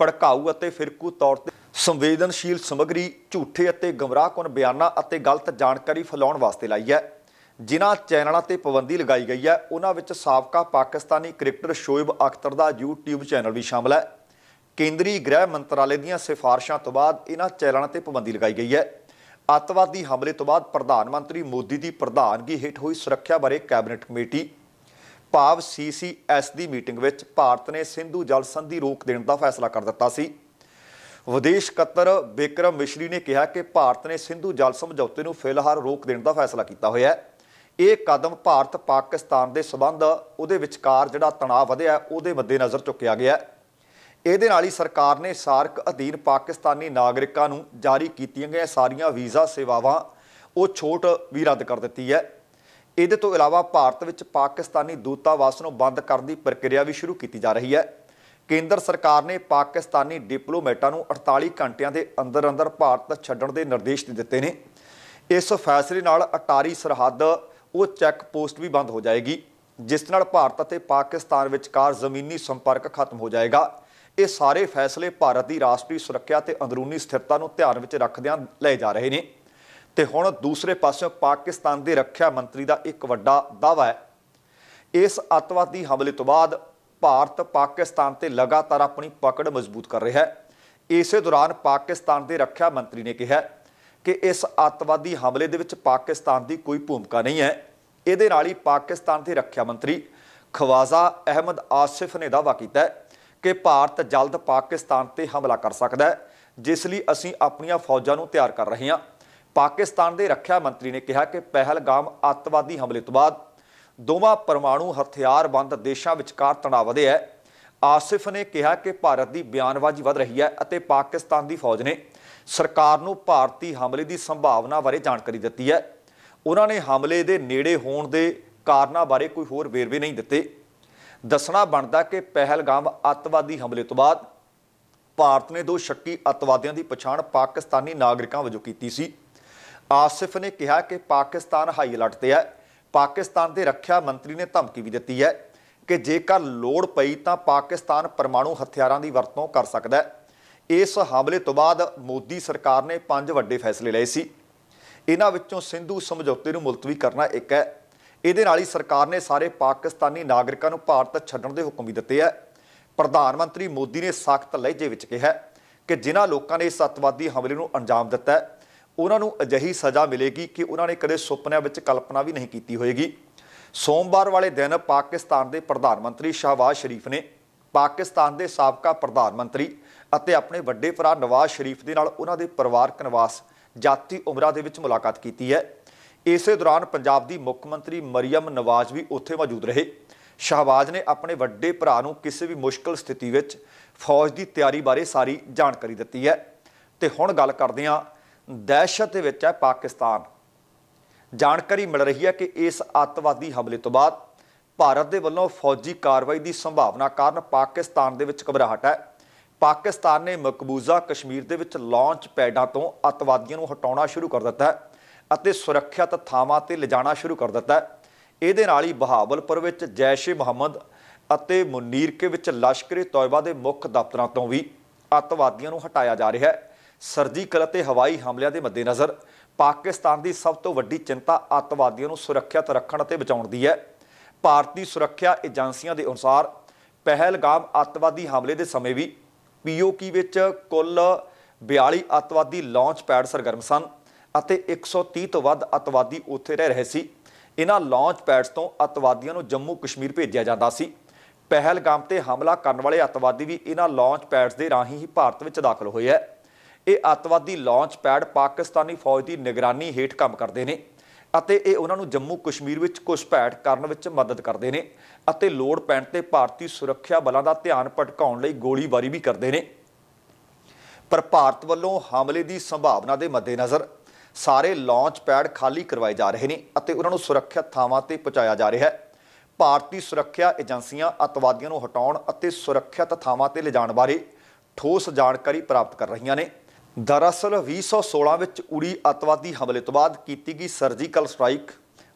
ਭੜਕਾਊ ਅਤੇ ਫਿਰਕੂ ਤੌਰ ਤੇ ਸੰਵੇਦਨਸ਼ੀਲ ਸਮੱਗਰੀ, ਝੂਠੇ ਅਤੇ ਗਮਰਾਹਕੁਨ ਬਿਆਨਾਂ ਅਤੇ ਗਲਤ ਜਾਣਕਾਰੀ ਫੈਲਾਉਣ ਵਾਸਤੇ ਲਾਈ ਹੈ। ਜਿਨ੍ਹਾਂ ਚੈਨਲਾਂ ਤੇ ਪਾਬੰਦੀ ਲਗਾਈ ਗਈ ਹੈ ਉਹਨਾਂ ਵਿੱਚ ਸਾਬਕਾ ਪਾਕਿਸਤਾਨੀ ਕ੍ਰਿਕਟਰ ਸ਼ੋਇਬ ਅਖਤਰ ਦਾ YouTube ਚੈਨਲ ਵੀ ਸ਼ਾਮਲ ਹੈ। ਕੇਂਦਰੀ ਗ੍ਰਹਿ ਮੰਤਰਾਲੇ ਦੀਆਂ ਸਿਫਾਰਸ਼ਾਂ ਤੋਂ ਬਾਅਦ ਇਹਨਾਂ ਚੈਨਲਾਂ ਤੇ ਪਾਬੰਦੀ ਲਗਾਈ ਗਈ ਹੈ। ਅੱਤਵਾਦੀ ਹਮਲੇ ਤੋਂ ਬਾਅਦ ਪ੍ਰਧਾਨ ਮੰਤਰੀ ਮੋਦੀ ਦੀ ਪ੍ਰਧਾਨਗੀ ਹੇਠ ਹੋਈ ਸੁਰੱਖਿਆ ਬਾਰੇ ਕੈਬਨਿਟ ਕਮੇਟੀ ਭਾਵ ਸੀਸੀਐਸ ਦੀ ਮੀਟਿੰਗ ਵਿੱਚ ਭਾਰਤ ਨੇ ਸਿੰਧੂ ਜਲ ਸੰਧੀ ਰੋਕ ਦੇਣ ਦਾ ਫੈਸਲਾ ਕਰ ਦਿੱਤਾ ਸੀ। ਵਿਦੇਸ਼ ਸਕੱਤਰ ਬਿਕਰਮ ਮਿਸ਼ਰੀ ਨੇ ਕਿਹਾ ਕਿ ਭਾਰਤ ਨੇ ਸਿੰਧੂ ਜਲ ਸਮਝੌਤੇ ਨੂੰ ਫਿਲਹਾਲ ਰੋਕ ਦੇਣ ਦਾ ਫੈਸਲਾ ਕੀਤਾ ਹੋਇਆ ਹੈ। ਇਹ ਕਦਮ ਭਾਰਤ ਪਾਕਿਸਤਾਨ ਦੇ ਸਬੰਧ ਉਹਦੇ ਵਿਚਕਾਰ ਜਿਹੜਾ ਤਣਾਅ ਵਧਿਆ ਉਹਦੇ ਮੱਦੇਨਜ਼ਰ ਚੁੱਕਿਆ ਗਿਆ ਇਹਦੇ ਨਾਲ ਹੀ ਸਰਕਾਰ ਨੇ ਸਾਰਕ ਅਧੀਨ ਪਾਕਿਸਤਾਨੀ ਨਾਗਰਿਕਾਂ ਨੂੰ ਜਾਰੀ ਕੀਤੀਆਂ ਗਈਆਂ ਸਾਰੀਆਂ ਵੀਜ਼ਾ ਸੇਵਾਵਾਂ ਉਹ ਛੋਟ ਵੀ ਰੱਦ ਕਰ ਦਿੱਤੀ ਹੈ। ਇਹਦੇ ਤੋਂ ਇਲਾਵਾ ਭਾਰਤ ਵਿੱਚ ਪਾਕਿਸਤਾਨੀ ਦੂਤਾਵਾਸ ਨੂੰ ਬੰਦ ਕਰਨ ਦੀ ਪ੍ਰਕਿਰਿਆ ਵੀ ਸ਼ੁਰੂ ਕੀਤੀ ਜਾ ਰਹੀ ਹੈ। ਕੇਂਦਰ ਸਰਕਾਰ ਨੇ ਪਾਕਿਸਤਾਨੀ ਡਿਪਲੋਮੈਟਾਂ ਨੂੰ 48 ਘੰਟਿਆਂ ਦੇ ਅੰਦਰ ਅੰਦਰ ਭਾਰਤ ਛੱਡਣ ਦੇ ਨਿਰਦੇਸ਼ ਦੇ ਦਿੱਤੇ ਨੇ। ਇਸ ਫੈਸਲੇ ਨਾਲ ਅਟਾਰੀ ਸਰਹੱਦ, ਉਹ ਚੈੱਕ ਪੋਸਟ ਵੀ ਬੰਦ ਹੋ ਜਾਏਗੀ, ਜਿਸ ਨਾਲ ਭਾਰਤ ਅਤੇ ਪਾਕਿਸਤਾਨ ਵਿਚਕਾਰ ਜ਼ਮੀਨੀ ਸੰਪਰਕ ਖਤਮ ਹੋ ਜਾਏਗਾ। ਇਹ ਸਾਰੇ ਫੈਸਲੇ ਭਾਰਤ ਦੀ ਰਾਸ਼ਟਰੀ ਸੁਰੱਖਿਆ ਤੇ ਅੰਦਰੂਨੀ ਸਥਿਰਤਾ ਨੂੰ ਧਿਆਨ ਵਿੱਚ ਰੱਖਦਿਆਂ ਲਏ ਜਾ ਰਹੇ ਨੇ। ਤੇ ਹੁਣ ਦੂਸਰੇ ਪਾਸਿਓਂ ਪਾਕਿਸਤਾਨ ਦੇ ਰੱਖਿਆ ਮੰਤਰੀ ਦਾ ਇੱਕ ਵੱਡਾ ਦਾਅਵਾ ਹੈ। ਇਸ ਅੱਤਵਾਦੀ ਹਮਲੇ ਤੋਂ ਬਾਅਦ ਭਾਰਤ ਪਾਕਿਸਤਾਨ ਤੇ ਲਗਾਤਾਰ ਆਪਣੀ ਪਕੜ ਮਜ਼ਬੂਤ ਕਰ ਰਿਹਾ ਹੈ। ਇਸੇ ਦੌਰਾਨ ਪਾਕਿਸਤਾਨ ਦੇ ਰੱਖਿਆ ਮੰਤਰੀ ਨੇ ਕਿਹਾ ਕਿ ਇਸ ਅੱਤਵਾਦੀ ਹਮਲੇ ਦੇ ਵਿੱਚ ਪਾਕਿਸਤਾਨ ਦੀ ਕੋਈ ਭੂਮਿਕਾ ਨਹੀਂ ਹੈ। ਇਹਦੇ ਨਾਲ ਹੀ ਪਾਕਿਸਤਾਨ ਦੇ ਰੱਖਿਆ ਮੰਤਰੀ ਖਵਾਜ਼ਾ ਅਹਿਮਦ ਆਸਿਫ ਨੇ ਦਾਅਵਾ ਕੀਤਾ ਕਿ ਭਾਰਤ ਜਲਦ ਪਾਕਿਸਤਾਨ ਤੇ ਹਮਲਾ ਕਰ ਸਕਦਾ ਹੈ, ਜਿਸ ਲਈ ਅਸੀਂ ਆਪਣੀਆਂ ਫੌਜਾਂ ਨੂੰ ਤਿਆਰ ਕਰ ਰਹੇ ਹਾਂ। ਪਾਕਿਸਤਾਨ ਦੇ ਰੱਖਿਆ ਮੰਤਰੀ ਨੇ ਕਿਹਾ ਕਿ ਪਹਿਲਗਾਮ ਅੱਤਵਾਦੀ ਹਮਲੇ ਤੋਂ ਬਾਅਦ ਦੋਵਾਂ ਪਰਮਾਣੂ ਹਥਿਆਰਬੰਦ ਦੇਸ਼ਾਂ ਵਿਚਕਾਰ ਤਣਾਅ ਵਧਿਆ ਹੈ। ਆਸਿਫ ਨੇ ਕਿਹਾ ਕਿ ਭਾਰਤ ਦੀ ਬਿਆਨਬਾਜ਼ੀ ਵਧ ਰਹੀ ਹੈ ਅਤੇ ਪਾਕਿਸਤਾਨ ਦੀ ਫੌਜ ਨੇ ਸਰਕਾਰ ਨੂੰ ਭਾਰਤੀ ਹਮਲੇ ਦੀ ਸੰਭਾਵਨਾ ਬਾਰੇ ਜਾਣਕਾਰੀ ਦਿੱਤੀ ਹੈ। ਉਹਨਾਂ ਨੇ ਹਮਲੇ ਦੇ ਨੇੜੇ ਹੋਣ ਦੇ ਕਾਰਨਾਂ ਬਾਰੇ ਕੋਈ ਹੋਰ ਵੇਰਵੇ ਨਹੀਂ ਦਿੱਤੇ। ਦੱਸਣਾ ਬਣਦਾ ਕਿ ਪਹਿਲਗਾਮ ਅੱਤਵਾਦੀ ਹਮਲੇ ਤੋਂ ਬਾਅਦ ਭਾਰਤ ਨੇ ਦੋ ਸ਼ੱਕੀ ਅੱਤਵਾਦੀਆਂ ਦੀ ਪਛਾਣ ਪਾਕਿਸਤਾਨੀ ਨਾਗਰਿਕਾਂ ਵਜੋਂ ਕੀਤੀ ਸੀ। ਆਸਿਫ ਨੇ ਕਿਹਾ ਕਿ ਪਾਕਿਸਤਾਨ ਹਾਈ ਅਲਰਟ ਤੇ ਹੈ। ਪਾਕਿਸਤਾਨ ਦੇ ਰੱਖਿਆ ਮੰਤਰੀ ਨੇ ਧਮਕੀ ਵੀ ਦਿੱਤੀ ਹੈ ਕਿ ਜੇਕਰ ਲੋੜ ਪਈ ਤਾਂ ਪਾਕਿਸਤਾਨ ਪਰਮਾਣੂ ਹਥਿਆਰਾਂ ਦੀ ਵਰਤੋਂ ਕਰ ਸਕਦਾ ਹੈ। ਇਸ ਹਮਲੇ ਤੋਂ ਬਾਅਦ ਮੋਦੀ ਸਰਕਾਰ ਨੇ ਪੰਜ ਵੱਡੇ ਫੈਸਲੇ ਲਏ ਸੀ। ਇਹਨਾਂ ਵਿੱਚੋਂ ਸਿੰਧੂ ਸਮਝੌਤੇ ਨੂੰ ਮੁਲਤਵੀ ਕਰਨਾ ਇੱਕ ਹੈ। ਇਹਦੇ ਨਾਲ ਹੀ ਸਰਕਾਰ ਨੇ ਸਾਰੇ ਪਾਕਿਸਤਾਨੀ ਨਾਗਰਿਕਾਂ ਨੂੰ ਭਾਰਤ ਛੱਡਣ ਦੇ ਹੁਕਮ ਵੀ ਦਿੱਤੇ ਹੈ। ਪ੍ਰਧਾਨ ਮੰਤਰੀ ਮੋਦੀ ਨੇ ਸਖਤ ਲਹਿਜੇ ਵਿੱਚ ਕਿਹਾ ਕਿ ਜਿਨ੍ਹਾਂ ਲੋਕਾਂ ਨੇ ਇਸ ਅੱਤਵਾਦੀ ਹਮਲੇ ਨੂੰ ਅੰਜਾਮ ਦਿੱਤਾ ਹੈ ਉਹਨਾਂ ਨੂੰ ਅਜਿਹੀ ਸਜ਼ਾ ਮਿਲੇਗੀ ਕਿ ਉਹਨਾਂ ਨੇ ਕਦੇ ਸੁਪਨਿਆਂ ਵਿੱਚ ਕਲਪਨਾ ਵੀ ਨਹੀਂ ਕੀਤੀ ਹੋਏਗੀ। ਸੋਮਵਾਰ ਵਾਲੇ ਦਿਨ ਪਾਕਿਸਤਾਨ ਦੇ ਪ੍ਰਧਾਨ ਮੰਤਰੀ ਸ਼ਹਬਾਜ਼ ਸ਼ਰੀਫ ਨੇ ਪਾਕਿਸਤਾਨ ਦੇ ਸਾਬਕਾ ਪ੍ਰਧਾਨ ਮੰਤਰੀ ਅਤੇ ਆਪਣੇ ਵੱਡੇ ਭਰਾ ਨਵਾਜ਼ ਸ਼ਰੀਫ ਦੇ ਨਾਲ ਉਹਨਾਂ ਦੇ ਪਰਿਵਾਰਕ ਨਿਵਾਸ ਜਾਤੀ ਉਮਰਾ ਦੇ ਵਿੱਚ ਮੁਲਾਕਾਤ ਕੀਤੀ ਹੈ। ਇਸੇ ਦੌਰਾਨ ਪੰਜਾਬ ਦੀ ਮੁੱਖ ਮੰਤਰੀ ਮਰੀਮ ਨਵਾਜ਼ ਵੀ ਉੱਥੇ ਮੌਜੂਦ ਰਹੇ। ਸ਼ਹਬਾਜ਼ ਨੇ ਆਪਣੇ ਵੱਡੇ ਭਰਾ ਨੂੰ ਕਿਸੇ ਵੀ ਮੁਸ਼ਕਲ ਸਥਿਤੀ ਵਿੱਚ ਫੌਜ ਦੀ ਤਿਆਰੀ ਬਾਰੇ ਸਾਰੀ ਜਾਣਕਾਰੀ ਦਿੱਤੀ ਹੈ। ਤੇ ਹੁਣ ਗੱਲ ਕਰਦੇ ਹਾਂ ਦਹਿਸ਼ਤ ਦੇ ਵਿੱਚ ਹੈ ਪਾਕਿਸਤਾਨ। ਜਾਣਕਾਰੀ ਮਿਲ ਰਹੀ ਹੈ ਕਿ ਇਸ ਅੱਤਵਾਦੀ ਹਮਲੇ ਤੋਂ ਬਾਅਦ ਭਾਰਤ ਦੇ ਵੱਲੋਂ ਫੌਜੀ ਕਾਰਵਾਈ ਦੀ ਸੰਭਾਵਨਾ ਕਾਰਨ ਪਾਕਿਸਤਾਨ ਦੇ ਵਿੱਚ ਘਬਰਾਹਟ ਹੈ। ਪਾਕਿਸਤਾਨ ਨੇ ਮਕਬੂਜ਼ਾ ਕਸ਼ਮੀਰ ਦੇ ਵਿੱਚ ਲਾਂਚ ਪੈਡਾਂ ਤੋਂ ਅੱਤਵਾਦੀਆਂ ਨੂੰ ਹਟਾਉਣਾ ਸ਼ੁਰੂ ਕਰ ਦਿੱਤਾ ਹੈ ਅਤੇ ਸੁਰੱਖਿਅਤ ਥਾਵਾਂ ਤੇ ਲਿਜਾਣਾ ਸ਼ੁਰੂ ਕਰ ਦਿੱਤਾ ਹੈ। ਇਹਦੇ ਨਾਲ ਹੀ ਬਹਾਵਲਪੁਰ ਵਿੱਚ ਜੈਸ਼ੇ ਮੁਹੰਮਦ ਅਤੇ ਮੁਨੀਰਕੇ ਵਿੱਚ ਲਸ਼ਕਰ-ਏ ਤੌਇਬਾ ਦੇ ਮੁੱਖ ਦਫ਼ਤਰਾਂ ਤੋਂ ਵੀ ਅੱਤਵਾਦੀਆਂ ਨੂੰ ਹਟਾਇਆ ਜਾ ਰਿਹਾ ਹੈ। ਸਰਜੀਕਲ ਅਤੇ ਹਵਾਈ ਹਮਲਿਆਂ ਦੇ ਮੱਦੇਨਜ਼ਰ ਪਾਕਿਸਤਾਨ ਦੀ ਸਭ ਤੋਂ ਵੱਡੀ ਚਿੰਤਾ ਅੱਤਵਾਦੀਆਂ ਨੂੰ ਸੁਰੱਖਿਅਤ ਰੱਖਣ ਅਤੇ ਬਚਾਉਣ ਦੀ ਹੈ। ਭਾਰਤੀ ਸੁਰੱਖਿਆ ਏਜੰਸੀਆਂ ਦੇ ਅਨੁਸਾਰ ਪਹਿਲਗਾਮ ਅੱਤਵਾਦੀ ਹਮਲੇ ਦੇ ਸਮੇਂ ਵੀ ਪੀਓਕੀ ਵਿੱਚ ਕੁੱਲ 42 ਅੱਤਵਾਦੀ ਲਾਂਚ ਪੈਡ ਸਰਗਰਮ ਸਨ ਅਤੇ 130 ਤੋਂ ਵੱਧ ਅੱਤਵਾਦੀ ਉੱਥੇ ਰਹਿ ਰਹੇ ਸੀ। ਇਹਨਾਂ ਲਾਂਚ ਪੈਡਸ ਤੋਂ ਅੱਤਵਾਦੀਆਂ ਨੂੰ ਜੰਮੂ ਕਸ਼ਮੀਰ ਭੇਜਿਆ ਜਾਂਦਾ ਸੀ। ਪਹਿਲਗਾਮ ਤੇ ਹਮਲਾ ਕਰਨ ਵਾਲੇ ਅੱਤਵਾਦੀ ਵੀ ਇਹਨਾਂ ਲਾਂਚ ਪੈਡਸ ਦੇ ਰਾਹੀਂ ਹੀ ਭਾਰਤ ਵਿੱਚ ਦਾਖਲ ਹੋਏ ਹੈ। ਇਹ ਅੱਤਵਾਦੀ ਲਾਂਚ ਪੈਡ ਪਾਕਿਸਤਾਨੀ ਫੌਜ ਦੀ ਨਿਗਰਾਨੀ ਹੇਠ ਕੰਮ ਕਰਦੇ ਨੇ ਅਤੇ ਇਹ ਉਹਨਾਂ ਨੂੰ ਜੰਮੂ ਕਸ਼ਮੀਰ ਵਿੱਚ ਘੁਸਪੈਠ ਕਰਨ ਵਿੱਚ ਮਦਦ ਕਰਦੇ ਨੇ ਅਤੇ ਲੋੜ ਪੈਣ ਤੇ ਭਾਰਤੀ ਸੁਰੱਖਿਆ ਬਲਾਂ ਦਾ ਧਿਆਨ ਭਟਕਾਉਣ ਲਈ ਗੋਲੀਬਾਰੀ ਵੀ ਕਰਦੇ ਨੇ। ਪਰ ਭਾਰਤ ਵੱਲੋਂ ਹਮਲੇ ਦੀ ਸੰਭਾਵਨਾ ਦੇ ਮੱਦੇਨਜ਼ਰ ਸਾਰੇ ਲਾਂਚ ਪੈਡ ਖਾਲੀ ਕਰਵਾਏ ਜਾ ਰਹੇ ਨੇ ਅਤੇ ਉਹਨਾਂ ਨੂੰ ਸੁਰੱਖਿਅਤ ਥਾਵਾਂ ਤੇ ਪਹੁੰਚਾਇਆ ਜਾ ਰਿਹਾ ਹੈ। ਭਾਰਤੀ ਸੁਰੱਖਿਆ ਏਜੰਸੀਆਂ ਅੱਤਵਾਦੀਆਂ ਨੂੰ ਹਟਾਉਣ ਅਤੇ ਸੁਰੱਖਿਅਤ ਥਾਵਾਂ ਤੇ ਲਿਜਾਣ ਬਾਰੇ ਠੋਸ ਜਾਣਕਾਰੀ ਪ੍ਰਾਪਤ ਕਰ ਰਹੀਆਂ ਨੇ। ਦਰਅਸਲ 2016 ਵਿੱਚ ਉੜੀ ਅੱਤਵਾਦੀ ਹਮਲੇ ਤੋਂ ਬਾਅਦ ਕੀਤੀ ਗਈ ਸਰਜੀਕਲ ਸਟ੍ਰਾਈਕ।